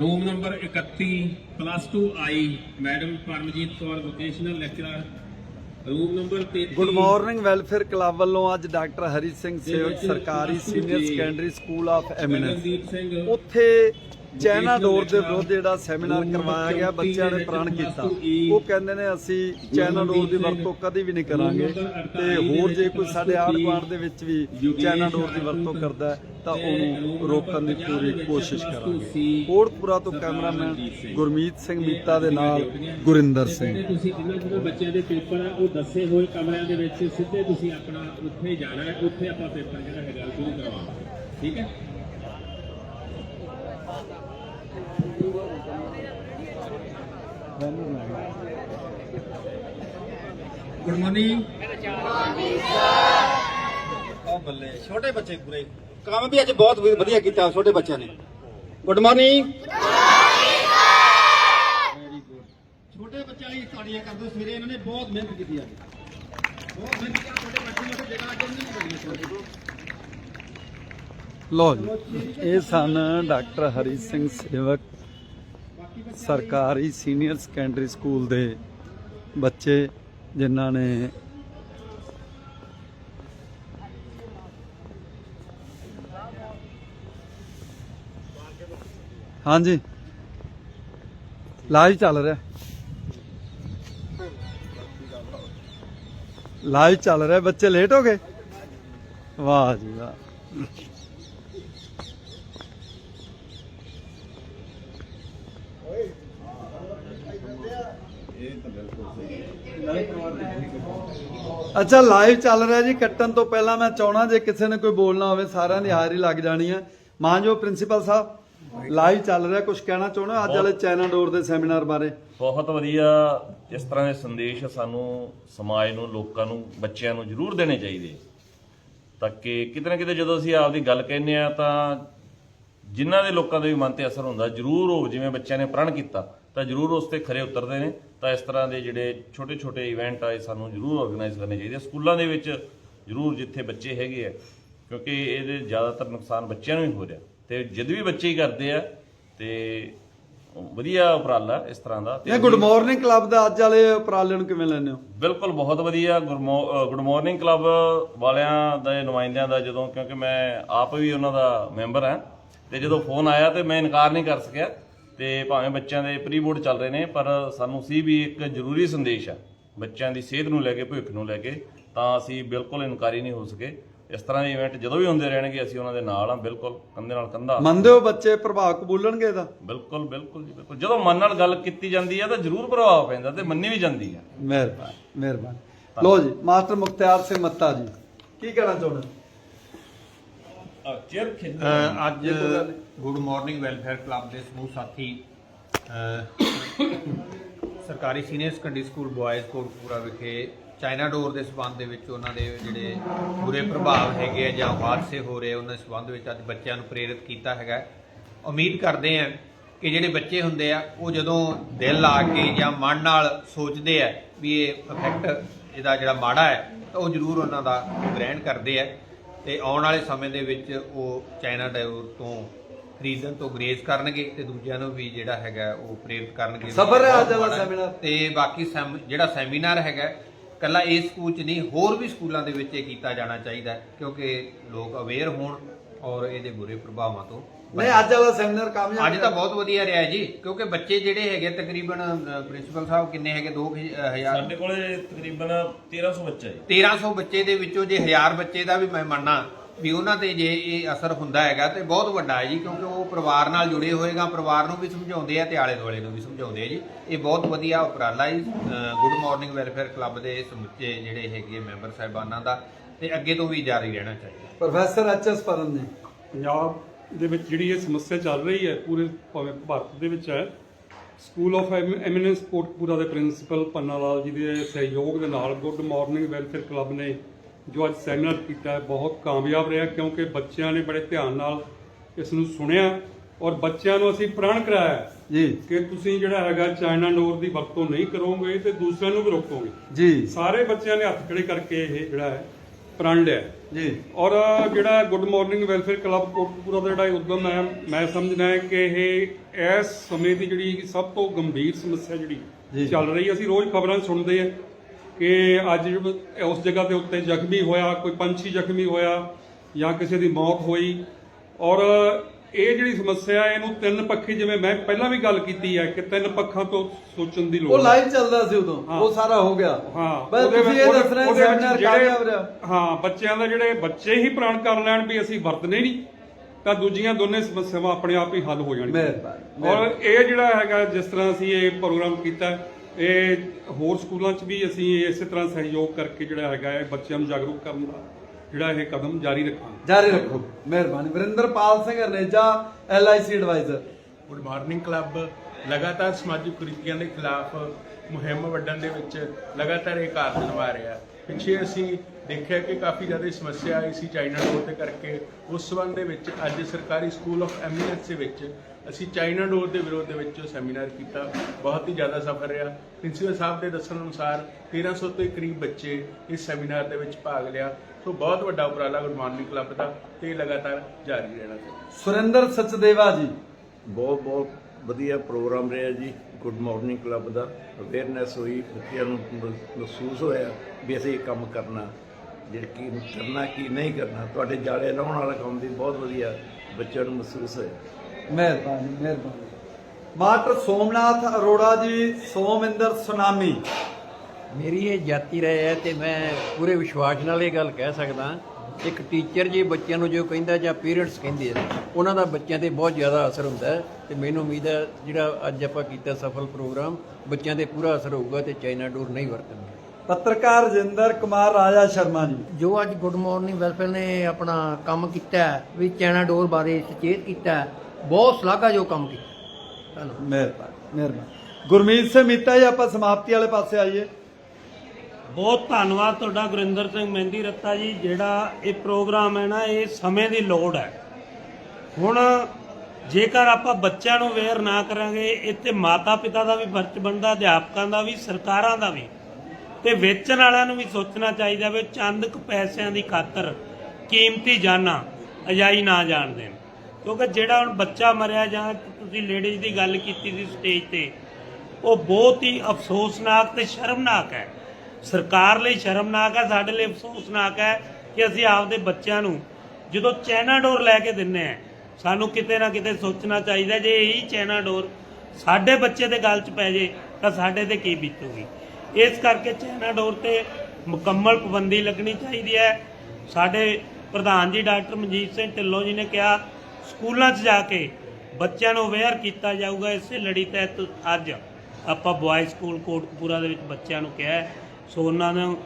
Room number 31 plus 2 I madam Paramjit Kaur vocational lecturer room number 33 good morning welfare club ਵੱਲੋਂ ਅੱਜ ਡਾਕਟਰ ਹਰੀ ਸਿੰਘ ਸੇਵਕ ਸਰਕਾਰੀ senior secondary school of eminence ਉੱਥੇ ਚਾਈਨਾ ਡੋਰ ਦੇ ਵਿਰੁੱਧ ਜਿਹੜਾ ਸੈਮੀਨਾਰ ਕਰਵਾਇਆ ਗਿਆ ਬੱਚਿਆਂ ਨੇ ਪ੍ਰਣ ਕੀਤਾ। ਉਹ ਕਹਿੰਦੇ ਨੇ ਅਸੀਂ ਚਾਈਨਾ ਡੋਰ ਦੀ ਵਰਤੋਂ ਕਦੀ ਵੀ ਨਹੀਂ ਕਰਾਂਗੇ। ਤੇ ਹੋਰ ਜੇ ਕੋਈ ਸਾਡੇ ਗੁਆਂਢ ਦੇ ਵਿੱਚ ਵੀ ਚਾਈਨਾ ਡੋਰ ਦੀ ਵਰਤੋਂ ਕਰਦਾ ਤਾਂ ਉਹਨੂੰ ਰੋਕਣ ਦੀ ਪੂਰੀ ਕੋਸ਼ਿਸ਼ ਕਰਾਂਗੇ। ਕੋਟਪੁਰਾ ਤੋਂ ਕੈਮਰਾਮੈਨ ਗੁਰਮੀਤ ਸਿੰਘ ਮੀਤਾ ਦੇ ਨਾਲ ਗੁਰਿੰਦਰ ਸਿੰਘ। ਤੇ ਤੁਸੀਂ ਜਿੰਨਾ ਜਿਹੜੇ ਬੱਚਿਆਂ ਦੇ ਪੇਪਰ ਆ ਉਹ ਦੱਸੇ ਹੋਏ ਕਮਰਿਆਂ ਦੇ ਵਿੱਚ ਸਿੱਧੇ ਤੁਸੀਂ ਆਪਣਾ ਉੱਥੇ ਹੀ ਜਾਣਾ ਹੈ ਉੱਥੇ ਆਪਾਂ ਪੇਪਰ ਜਿਹੜਾ ਹੈਗਾ ਸ਼ੁਰੂ ਕਰਵਾਵਾਂਗੇ। ਠੀਕ ਹੈ? ਗੁੱਡ ਮਾਰਨਿੰਗ ਬੱਲੇ ਛੋਟੇ ਬੱਚੇ ਪੂਰੇ। ਕੰਮ ਵੀ ਅੱਜ ਬਹੁਤ ਵ- ਵਧੀਆ ਕੀਤਾ ਛੋਟੇ ਬੱਚਿਆਂ ਨੇ। ਗੁੱਡ ਮਾਰਨਿੰਗ ਵੈਰੀ ਗੁੱਡ ਛੋਟੇ ਬੱਚਿਆਂ ਲਈ ਤਾੜੀਆਂ ਕਰ ਦਿਓ ਸਵੇਰੇ ਇਹਨਾਂ ਨੇ ਬਹੁਤ ਮਿਹਨਤ ਕੀਤੀ ਅੱਜ। ਬਹੁਤ ਮਿਹਨਤ ਕੀਤੀ ਛੋਟੇ ਬੱਚੇ ਨੂੰ ਜਗ੍ਹਾ ਅੱਜ ਛੋਟੇ ਲੋ ਜੀ ਇਹ ਸਨ ਡਾਕਟਰ ਹਰੀ ਸਿੰਘ ਸੇਵਕ। ਸਰਕਾਰੀ ਸੀਨੀਅਰ ਸੈਕੰਡਰੀ ਸਕੂਲ ਦੇ ਬੱਚੇ ਜਿਨ੍ਹਾਂ ਨੇ ਹਾਂਜੀ। ਲਾਈਵ ਚੱਲ ਰਿਹਾ। ਲਾਈਵ ਚੱਲ ਰਿਹਾ। ਬੱਚੇ ਲੇਟ ਹੋ ਗਏ? ਵਾਹ ਜੀ ਵਾਹ। ਅੱਛਾ ਲਾਈਵ ਚੱਲ ਰਿਹਾ ਜੀ ਕੱਟਣ ਤੋਂ ਪਹਿਲਾਂ ਮੈਂ ਚਾਹਣਾ ਜੇ ਕਿਸੇ ਨੇ ਕੋਈ ਬੋਲਣਾ ਹੋਵੇ ਸਾਰਿਆਂ ਦੀ ਹਾਜ਼ਰੀ ਲੱਗ ਜਾਣੀ ਹੈ। ਮਾਨਜੋ ਪ੍ਰਿੰਸੀਪਲ ਸਾਹਿਬ ਲਾਈਵ ਚੱਲ ਰਿਹਾ ਕੁਝ ਕਹਿਣਾ ਚਾਹਣਾ ਅੱਜ ਵਾਲੇ ਚਾਈਨਾ ਡੋਰ ਦੇ ਸੈਮੀਨਾਰ ਬਾਰੇ। ਬਹੁਤ ਵਧੀਆ ਇਸ ਤਰ੍ਹਾਂ ਦੇ ਸੰਦੇਸ਼ ਸਾਨੂੰ ਸਮਾਜ ਨੂੰ ਲੋਕਾਂ ਨੂੰ ਬੱਚਿਆਂ ਨੂੰ ਜ਼ਰੂਰ ਦੇਣੇ ਚਾਹੀਦੇ। ਤਾਂ ਕਿ ਕਿਤੇ ਨਾ ਕਿਤੇ ਜਦੋਂ ਅਸੀਂ ਆਪਦੀ ਗੱਲ ਕਹਿੰਦੇ ਆ ਤਾਂ ਜਿਨ੍ਹਾਂ ਦੇ ਲੋਕਾਂ ਦੇ ਵੀ ਮਨ ਤੇ ਅਸਰ ਹੁੰਦਾ ਜ਼ਰੂਰ ਉਹ ਜਿਵੇਂ ਬੱਚਿਆਂ ਨੇ ਪ੍ਰਣ ਕੀਤਾ ਤਾਂ ਜ਼ਰੂਰ ਉਸ ਤੇ ਖਰੇ ਉਤਰਦੇ ਨੇ। ਤਾਂ ਇਸ ਤਰ੍ਹਾਂ ਦੇ ਜਿਹੜੇ ਛੋਟੇ ਛੋਟੇ ਇਵੈਂਟ ਆ ਇਹ ਸਾਨੂੰ ਜ਼ਰੂਰ ਆਰਗੇਨਾਈਜ਼ ਕਰਨੇ ਚਾਹੀਦੇ ਆ। ਸਕੂਲਾਂ ਦੇ ਵਿੱਚ ਜ਼ਰੂਰ ਜਿੱਥੇ ਬੱਚੇ ਹੈਗੇ ਆ ਕਿਉਂਕਿ ਇਹਦੇ ਜ਼ਿਆਦਾਤਰ ਨੁਕਸਾਨ ਬੱਚਿਆਂ ਨੂੰ ਹੀ ਹੋ ਰਿਹਾ। ਤੇ ਜਦ ਵੀ ਬੱਚੇ ਹੀ ਕਰਦੇ ਆ ਤੇ ਵਧੀਆ ਉਪਰਾਲਾ ਇਸ ਤਰ੍ਹਾਂ ਦਾ। ਇਹ ਗੁੱਡ ਮਾਰਨਿੰਗ ਕਲੱਬ ਦਾ ਅੱਜ ਵਾਲੇ ਉਪਰਾਲੇ ਨੂੰ ਕਿਵੇਂ ਲੈਂਦੇ ਹੋ? ਬਿਲਕੁਲ ਬਹੁਤ ਵਧੀਆ। ਗੁੱਡ ਮਾਰਨਿੰਗ ਕਲੱਬ ਵਾਲਿਆਂ ਦੇ ਨੁਮਾਇੰਦਿਆਂ ਦਾ ਜਦੋਂ ਕਿਉਂਕਿ ਮੈਂ ਆਪ ਵੀ ਉਹਨਾਂ ਦਾ ਮੈਂਬਰ ਹਾਂ ਤੇ ਜਦੋਂ ਫੋਨ ਆਇਆ ਤੇ ਮੈਂ ਇਨਕਾਰ ਨਹੀਂ ਕਰ ਸਕਿਆ। ਤੇ ਭਾਵੇਂ ਬੱਚਿਆਂ ਦੇ ਪ੍ਰੀ ਬੋਰਡ ਚੱਲ ਰਹੇ ਨੇ ਪਰ ਸਾਨੂੰ ਸੀ ਵੀ ਇੱਕ ਜ਼ਰੂਰੀ ਸੰਦੇਸ਼ ਆ। ਬੱਚਿਆਂ ਦੀ ਸਿਹਤ ਨੂੰ ਲੈ ਕੇ ਭਵਿੱਖ ਨੂੰ ਲੈ ਕੇ ਤਾਂ ਅਸੀਂ ਬਿਲਕੁਲ ਇਨਕਾਰੀ ਨਹੀਂ ਹੋ ਸਕੇ। ਇਸ ਤਰ੍ਹਾਂ ਦੇ ਇਵੈਂਟ ਜਦੋਂ ਵੀ ਹੁੰਦੇ ਰਹਿਣਗੇ ਅਸੀਂ ਉਹਨਾਂ ਦੇ ਨਾਲ ਆ ਬਿਲਕੁਲ ਕੰਧੇ ਨਾਲ ਕੰਧਾ ਮੰਨਦੇ ਹੋ ਬੱਚੇ ਪ੍ਰਭਾਵ ਕਬੂਲਣਗੇ ਇਹਦਾ? ਬਿਲਕੁਲ ਬਿਲਕੁਲ ਜੀ ਬਿਲਕੁਲ। ਜਦੋਂ ਮਨ ਨਾਲ ਗੱਲ ਕੀਤੀ ਜਾਂਦੀ ਹੈ ਤਾਂ ਜ਼ਰੂਰ ਪ੍ਰਭਾਵ ਪੈਂਦਾ ਤੇ ਮੰਨੀ ਵੀ ਜਾਂਦੀ ਹੈ ਮਿਹਰਬਾਨੀ ਮਿਹਰਬਾਨੀ। ਲੋ ਜੀ ਮਾਸਟਰ ਮੁਖਤਿਆਰ ਸਿੰਘ ਮੱਤਾ ਜੀ ਕੀ ਕਹਿਣਾ ਚਾਹੁੰਦੇ ਚੇਅਰ ਅੱਜ ਗੁੱਡ ਮਾਰਨਿੰਗ ਵੈਲਫੇਅਰ ਕਲੱਬ ਦੇ ਸਮੂਹ ਸਾਥੀ ਸਰਕਾਰੀ senior secondary school boys Kotpura ਵਿਖੇ ਚਾਈਨਾ ਡੋਰ ਦੇ ਸਬੰਧ ਦੇ ਵਿੱਚ ਉਹਨਾਂ ਦੇ ਜਿਹੜੇ ਬੁਰੇ ਪ੍ਰਭਾਵ ਹੈਗੇ ਆ ਜਾਂ ਹਾਦਸੇ ਹੋ ਰਹੇ ਉਹਨਾਂ ਦੇ ਸਬੰਧ ਵਿੱਚ ਅੱਜ ਬੱਚਿਆਂ ਨੂੰ ਪ੍ਰੇਰਿਤ ਕੀਤਾ ਹੈਗਾ। ਉਮੀਦ ਕਰਦੇ ਹਾਂ ਕਿ ਜਿਹੜੇ ਬੱਚੇ ਹੁੰਦੇ ਆ ਉਹ ਜਦੋਂ ਦਿਲ ਲਾ ਕੇ ਜਾਂ ਮਨ ਨਾਲ ਸੋਚਦੇ ਆ ਵੀ ਇਹ ਇਫੈਕਟ ਇਹਦਾ ਜਿਹੜਾ ਮਾੜਾ ਹੈ ਤਾਂ ਉਹ ਜ਼ਰੂਰ ਉਹਨਾਂ ਦਾ ਗ੍ਰਹਿਣ ਕਰਦੇ ਆ। ਤੇ ਆਉਣ ਵਾਲੇ ਸਮੇਂ ਦੇ ਵਿੱਚ ਉਹ ਚਾਈਨਾ ਡੋਰ ਤੋਂ ਖਰੀਦਣ ਤੋਂ ਗਰੇਜ਼ ਕਰਨਗੇ ਤੇ ਦੂਜਿਆਂ ਨੂੰ ਵੀ ਜਿਹੜਾ ਹੈਗਾ ਉਹ ਪ੍ਰੇਰਿਤ ਕਰਨਗੇ ਸਫਰ ਹੈ ਅੱਜ ਸੈਮੀਨਾਰ। ਤੇ ਬਾਕੀ ਜਿਹੜਾ ਸੈਮੀਨਾਰ ਹੈਗਾ ਕੱਲਾ ਇਸ ਸਕੂਲ 'ਚ ਨਹੀਂ ਹੋਰ ਵੀ ਸਕੂਲਾਂ ਦੇ ਵਿੱਚ ਇਹ ਕੀਤਾ ਜਾਣਾ ਚਾਹੀਦਾ ਕਿਉਂਕਿ ਲੋਕ ਅਵੇਅਰ ਹੋਣ ਔਰ ਇਹਦੇ ਬੁਰੇ ਪ੍ਰਭਾਵਾਂ ਤੋਂ ਨਹੀਂ ਅੱਜ ਵਾਲਾ ਸੈਮੀਨਾਰ ਕਾਮਯਾਬ ਅੱਜ ਤਾਂ ਬਹੁਤ ਵਧੀਆ ਰਿਹਾ ਜੀ ਕਿਉਂਕਿ ਬੱਚੇ ਜਿਹੜੇ ਹੈਗੇ ਤਕਰੀਬਨ ਪ੍ਰਿੰਸੀਪਲ ਸਾਹਿਬ ਕਿੰਨੇ ਹੈਗੇ? 2000 ਸਾਡੇ ਕੋਲੇ ਤਕਰੀਬਨ 1300 ਬੱਚਾ ਹੈ 1300 ਬੱਚੇ ਦੇ ਵਿੱਚੋਂ ਜੇ 1000 ਬੱਚੇ ਦਾ ਵੀ ਮੈਂ ਮੰਨਾਂ ਵੀ ਉਹਨਾਂ ਤੇ ਜੇ ਇਹ ਅਸਰ ਹੁੰਦਾ ਹੈਗਾ ਤੇ ਬਹੁਤ ਵੱਡਾ ਹੈ ਜੀ ਕਿਉਂਕਿ ਉਹ ਪਰਿਵਾਰ ਨਾਲ ਜੁੜੇ ਹੋਏਗਾ ਪਰਿਵਾਰ ਨੂੰ ਵੀ ਸਮਝਾਉਂਦੇ ਆ ਤੇ ਆਲੇ ਦੁਆਲੇ ਨੂੰ ਵੀ ਸਮਝਾਉਂਦੇ ਆ ਜੀ। ਇਹ ਬਹੁਤ ਵਧੀਆ ਉਪਰਾਲਾ ਜੀ ਗੁੱਡ ਮਾਰਨਿੰਗ ਵੈਲਫੇਅਰ ਕਲੱਬ ਦੇ ਸਮੁੱਚੇ ਜਿਹੜੇ ਹੈਗੇ ਮੈਂਬਰ ਸਾਹਿਬਾਨਾਂ ਦਾ ਤੇ ਅੱਗੇ ਤੋਂ ਵੀ ਜਾਰੀ ਰਹਿਣਾ ਚਾਹੀਦਾ। ਪ੍ਰੋਫੈਸਰ ਐਚ ਐਸ ਪਰਨ ਨੇ। ਪੰਜਾਬ ਦੇ ਵਿੱਚ ਜਿਹੜੀ ਇਹ ਸਮੱਸਿਆ ਚੱਲ ਰਹੀ ਹੈ ਪੂਰੇ ਭਾਵੇਂ ਭਾਰਤ ਦੇ ਵਿੱਚ ਹੈ ਸਕੂਲ ਆਫ ਐਮੀਨੈਂਸ ਕੋਟਪੂਰਾ ਦੇ ਪ੍ਰਿੰਸੀਪਲ ਪੰਨਾ ਲਾਲ ਜੀ ਦੇ ਸਹਿਯੋਗ ਦੇ ਨਾਲ ਗੁੱਡ ਮਾਰਨਿੰਗ ਵੈਲਫੇਅਰ ਕਲੱਬ ਨੇ ਜੋ ਅੱਜ ਸੈਮੀਨਾਰ ਕੀਤਾ ਬਹੁਤ ਕਾਮਯਾਬ ਰਿਹਾ ਕਿਉਂਕਿ ਬੱਚਿਆਂ ਨੇ ਬੜੇ ਧਿਆਨ ਨਾਲ ਇਸ ਨੂੰ ਸੁਣਿਆ ਔਰ ਬੱਚਿਆਂ ਨੂੰ ਅਸੀਂ ਪ੍ਰਣ ਕਰਾਇਆ ਜੀ। ਕਿ ਤੁਸੀਂ ਜਿਹੜਾ ਹੈਗਾ ਚਾਈਨਾ ਡੋਰ ਦੀ ਵਰਤੋਂ ਨਹੀਂ ਕਰੋਗੇ ਤੇ ਦੂਸਰਿਆਂ ਨੂੰ ਵੀ ਰੋਕੋਗੇ। ਜੀ। ਸਾਰੇ ਬੱਚਿਆਂ ਨੇ ਹੱਥ ਖੜੇ ਕਰਕੇ ਇਹ ਜਿਹੜਾ ਹੈ ਪ੍ਰਣ ਲਿਆ ਹੈ। ਜੀ ਔਰ ਜਿਹੜਾ good morning welfare club Kotpura ਦਾ ਜਿਹੜਾ ਉਦਮ ਹੈ ਮੈਂ ਸਮਝਦਾ ਹੈ ਕਿ ਇਹ ਇਸ ਸਮੇਂ ਦੀ ਜਿਹੜੀ ਸਭ ਤੋਂ ਗੰਭੀਰ ਸਮੱਸਿਆ। ਜਿਹੜੀ ਚੱਲ ਰਹੀ ਹੈ ਅਸੀਂ ਰੋਜ਼ ਖਬਰਾਂ ਸੁਣਦੇ ਆ ਕਿ ਅੱਜ ਉਸ ਜਗ੍ਹਾ ਦੇ ਉੱਤੇ ਜ਼ਖਮੀ ਹੋਇਆ ਕੋਈ ਪੰਛੀ ਜ਼ਖਮੀ ਹੋਇਆ ਜਾਂ ਕਿਸੇ ਦੀ ਮੌਤ ਹੋਈ ਔਰ ਇਹ ਜਿਹੜੀ ਸਮੱਸਿਆ ਹੈ ਇਹਨੂੰ ਤਿੰਨ ਪੱਖੀ ਜਿਵੇਂ ਮੈਂ ਪਹਿਲਾਂ ਵੀ ਗੱਲ ਕੀਤੀ ਹੈ ਕਿ ਤਿੰਨ ਪੱਖਾਂ ਤੋਂ ਸੋਚਣ ਦੀ ਲੋੜ ਉਹ ਹੈ। ਲਾਈਵ ਚੱਲਦਾ ਸੀ ਉਦੋਂ। ਹਾਂ। ਉਹ ਸਾਰਾ ਹੋ ਗਿਆ। ਹਾਂ ਬਸ ਉਹਦੇ ਤੁਸੀਂ ਇਹ ਦੱਸ ਰਹੇ ਉਹਦੇ ਵਿੱਚ ਸੈਮੀਨਾਰ ਜਿਹੜੇ- ਕਾਮਯਾਬ ਰਿਹਾ। ਹਾਂ ਬੱਚਿਆਂ ਦਾ ਜਿਹੜੇ ਬੱਚੇ ਹੀ ਪ੍ਰਣ ਕਰ ਲੈਣ ਵੀ ਅਸੀਂ ਵਰਤਨੇ ਨਹੀਂ ਤਾਂ ਦੂਜੀਆਂ ਦੋਨੇ ਸਮੱਸਿਆਵਾਂ ਆਪਣੇ ਆਪ ਹੀ ਹੱਲ ਹੋ ਜਾਣਗੀਆਂ। ਮਿਹਰਬਾਨੀ, ਔਰ ਇਹ ਜਿਹੜਾ ਹੈਗਾ ਜਿਸ ਤਰ੍ਹਾਂ ਅਸੀਂ ਇਹ ਪ੍ਰੋਗਰਾਮ ਕੀਤਾ ਇਹ ਹੋਰ ਸਕੂਲਾਂ 'ਚ ਵੀ ਅਸੀਂ ਇਸੇ ਤਰ੍ਹਾਂ ਸਹਿਯੋਗ ਕਰਕੇ ਜਿਹੜਾ ਹੈਗਾ ਇਹ ਬੱਚਿਆਂ ਨੂੰ ਜਾਗਰੂਕ ਕਰਨ ਦਾ ਜਿਹੜਾ ਇਹ ਕਦਮ ਜਾਰੀ ਰੱਖਾਂਗੇ। ਜਾਰੀ ਰੱਖੋ। ਮਿਹਰਬਾਨੀ। Varinderpal Singh Harneja LIC advisor good morning club ਲਗਾਤਾਰ ਸਮਾਜਿਕ ਕੁਰੀਤੀਆਂ ਦੇ ਖਿਲਾਫ ਮੁਹਿੰਮ ਵੱਢਣ ਦੇ ਵਿੱਚ ਲਗਾਤਾਰ ਇਹ ਕਾਰਜ ਨਿਭਾ ਰਿਹਾ ਪਿੱਛੇ ਅਸੀਂ ਦੇਖਿਆ ਕਿ ਕਾਫੀ ਜ਼ਿਆਦਾ ਸਮੱਸਿਆ ਆਈ ਸੀ ਚਾਈਨਾ ਡੋਰ ਦੇ ਕਰਕੇ। ਉਸ ਸਬੰਧ ਦੇ ਵਿੱਚ ਅੱਜ ਸਰਕਾਰੀ ਸਕੂਲ ਆਫ ਐਮੀਨੈਂਸ ਦੇ ਵਿੱਚ ਅਸੀਂ ਚਾਈਨਾ ਡੋਰ ਦੇ ਵਿਰੋਧ ਦੇ ਵਿੱਚ ਸੈਮੀਨਾਰ ਕੀਤਾ। ਬਹੁਤ ਹੀ ਜ਼ਿਆਦਾ ਸਫਲ ਰਿਹਾ। ਪ੍ਰਿੰਸੀਪਲ ਸਾਹਿਬ ਦੇ ਦੱਸਣ ਅਨੁਸਾਰ 1300 ਤੋਂ ਕਰੀਬ ਬੱਚੇ ਇਸ ਸੈਮੀਨਾਰ ਦੇ ਵਿੱਚ ਭਾਗ ਲਿਆ। ਸੋ ਬਹੁਤ ਵੱਡਾ ਉਪਰਾਲਾ ਗੁੱਡ ਮਾਰਨਿੰਗ ਕਲੱਬ ਦਾ ਤੇ ਇਹ ਲਗਾਤਾਰ ਜਾਰੀ ਰਹਿਣਾ ਚਾਹੀਦਾ। ਸੁਰਿੰਦਰ ਸਚਦੇਵਾ ਜੀ। ਬਹੁਤ ਬਹੁਤ ਵਧੀਆ ਪ੍ਰੋਗਰਾਮ ਰਿਹਾ ਜੀ। ਗੁੱਡ ਮਾਰਨਿੰਗ ਕਲੱਬ ਦਾ। ਅਵੇਅਰਨੈਸ ਹੋਈ ਬੱਚਿਆਂ ਨੂੰ ਮਹਿਸੂਸ ਹੋਇਆ ਵੀ ਅਸੀਂ ਇਹ ਕੰਮ ਕਰਨਾ ਜਿਹੜਾ ਕੀ ਕਰਨਾ ਕੀ ਨਹੀਂ ਕਰਨਾ। ਤੁਹਾਡੇ ਜਾਲੇ ਲਾਉਣ ਵਾਲਾ ਕੰਮ ਵੀ ਬਹੁਤ ਵਧੀਆ ਬੱਚਿਆਂ ਨੂੰ ਮਹਿਸੂਸ ਹੋਇਆ। ਮਿਹਰਬਾਨੀ ਮਿਹਰਬਾਨੀ। Master Somnath Arora ji ਸੋਮਿੰਦਰ tsunami. ਮੇਰੀ ਇਹ ਜਾਤੀ ਰਾਏ ਹੈ ਤੇ ਮੈਂ ਪੂਰੇ ਵਿਸ਼ਵਾਸ ਨਾਲ ਇਹ ਗੱਲ ਕਹਿ ਸਕਦਾ ਇੱਕ ਟੀਚਰ ਜੇ ਬੱਚਿਆਂ ਨੂੰ ਜੋ ਕਹਿੰਦਾ ਜਾਂ ਪੇਰੈਂਟਸ ਕਹਿੰਦੇ ਆ ਉਹਨਾਂ ਦਾ ਬੱਚਿਆਂ ਤੇ ਬਹੁਤ ਜ਼ਿਆਦਾ ਅਸਰ ਹੁੰਦਾ ਹੈ ਤੇ ਮੈਨੂੰ ਉਮੀਦ ਹੈ ਜਿਹੜਾ ਅੱਜ ਆਪਾਂ ਕੀਤਾ ਸਫਲ ਪ੍ਰੋਗਰਾਮ ਬੱਚਿਆਂ ਤੇ ਪੂਰਾ ਅਸਰ ਹੋਊਗਾ ਤੇ ਚਾਈਨਾ ਡੋਰ ਨਹੀਂ ਵਰਤਣਗੇ। ਪੱਤਰਕਾਰ ਰਜਿੰਦਰ ਕੁਮਾਰ ਰਾਜਾ ਸ਼ਰਮਾ ਜੀ। ਜੋ ਅੱਜ ਗੁੱਡ ਮਾਰਨਿੰਗ ਵੈਲਫੇਅਰ ਨੇ ਆਪਣਾ ਕੰਮ ਕੀਤਾ ਵੀ ਚੈਨਾ ਡੋਰ ਬਾਰੇ ਸੁਚੇਤ ਕੀਤਾ ਬਹੁਤ ਸ਼ਲਾਘਾ ਜੋ ਕੰਮ ਕੀਤਾ ਧੰਨਵਾਦ। ਮਿਹਰਬਾਨੀ ਮਿਹਰਬਾਨੀ। ਗੁਰਮੀਤ ਸਿੰਘ ਮੀਤਾ ਜੀ ਆਪਾਂ ਸਮਾਪਤੀ ਵਾਲੇ ਪਾਸੇ ਆਈਏ। ਬਹੁਤ ਧੰਨਵਾਦ ਤੁਹਾਡਾ ਗੁਰਿੰਦਰ ਸਿੰਘ ਮਹਿੰਦੀ ਰੱਤਾ ਜੀ, ਜਿਹੜਾ ਇਹ ਪ੍ਰੋਗਰਾਮ ਹੈ ਨਾ, ਇਹ ਸਮੇਂ ਦੀ ਲੋੜ ਹੈ। ਹੁਣ ਜੇਕਰ ਆਪਾਂ ਬੱਚਿਆਂ ਨੂੰ ਅਵੇਅਰ ਨਾ ਕਰਾਂਗੇ, ਇੱਥੇ ਮਾਤਾ ਪਿਤਾ ਦਾ ਵੀ ਫਰਜ਼ ਬਣਦਾ, ਅਧਿਆਪਕਾਂ ਦਾ ਵੀ, ਸਰਕਾਰਾਂ ਦਾ ਵੀ। ਤੇ ਵੇਚਣ ਵਾਲਿਆਂ ਨੂੰ ਵੀ ਸੋਚਣਾ ਚਾਹੀਦਾ ਵੀ ਚੰਦ ਕੁ ਪੈਸਿਆਂ ਦੀ ਖਾਤਰ ਕੀਮਤੀ ਜਾਨਾਂ ਅਜਾਈ ਨਾ ਜਾਣ ਦੇਣ। ਕਿਉਂਕਿ ਜਿਹੜਾ ਹੁਣ ਬੱਚਾ ਮਰਿਆ ਜਾਂ ਤੁਸੀਂ ਲੇਡੀਜ਼ ਦੀ ਗੱਲ ਕੀਤੀ ਸੀ ਸਟੇਜ ਤੇ, ਉਹ ਬਹੁਤ ਹੀ ਅਫਸੋਸਨਾਕ ਤੇ ਸ਼ਰਮਨਾਕ ਹੈ। ਸਰਕਾਰ ਲਈ ਸ਼ਰਮਨਾਕ ਹੈ, ਸਾਡੇ ਲਈ ਅਫਸੋਸਨਾਕ ਹੈ ਕਿ ਅਸੀਂ ਆਪਦੇ ਬੱਚਿਆਂ ਨੂੰ ਜਦੋਂ ਚੈਨਾ ਡੋਰ ਲੈ ਕੇ ਦਿੰਨੇ ਆ ਸਾਨੂੰ ਕਿਤੇ ਨਾ ਕਿਤੇ ਸੋਚਣਾ ਚਾਹੀਦਾ ਜੇ ਇਹੀ ਚੈਨਾ ਡੋਰ ਸਾਡੇ ਬੱਚੇ ਦੇ ਗਲ 'ਚ ਪੈ ਜੇ ਤਾਂ ਸਾਡੇ ਤੇ ਕੀ ਬੀਤੂਗੀ। ਇਸ ਕਰਕੇ ਚੈਨਾ ਡੋਰ ਤੇ ਮੁਕੰਮਲ ਪਾਬੰਦੀ ਲੱਗਣੀ ਚਾਹੀਦੀ ਹੈ। ਸਾਡੇ ਪ੍ਰਧਾਨ ਜੀ ਡਾਕਟਰ ਮਨਜੀਤ ਸਿੰਘ ਢਿੱਲੋਂ ਜੀ ਨੇ ਕਿਹਾ, ਸਕੂਲਾਂ 'ਚ ਜਾ ਕੇ ਬੱਚਿਆਂ ਨੂੰ ਅਵੇਅਰ ਕੀਤਾ ਜਾਊਗਾ, ਇਸੇ ਲੜੀ ਤਹਿਤ ਅੱਜ ਆਪਾਂ ਬੁਆਏ ਸਕੂਲ ਕੋਟਕਪੂਰਾ ਦੇ ਵਿੱਚ ਬੱਚਿਆਂ ਨੂੰ ਕਿਹਾ ਸੋ ਉਹਨਾਂ ਨੂੰ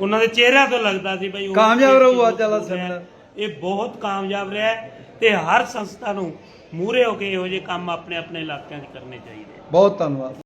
ਉਹਨਾਂ ਦੇ ਚਿਹਰਿਆਂ ਤੋਂ ਲੱਗਦਾ ਸੀ ਬਈ ਉਹ ਕਾਮਯਾਬ ਰਹੂ ਅੱਜ ਵਾਲਾ seminar। ਇਹ ਬਹੁਤ ਕਾਮਯਾਬ ਰਿਹਾ ਤੇ ਹਰ ਸੰਸਥਾ ਨੂੰ ਮੂਹਰੇ ਹੋ ਕੇ ਇਹੋ ਜਿਹੇ ਕੰਮ ਆਪਣੇ ਆਪਣੇ ਇਲਾਕਿਆਂ 'ਚ ਕਰਨੇ ਚਾਹੀਦੇ ਬਹੁਤ ਧੰਨਵਾਦ।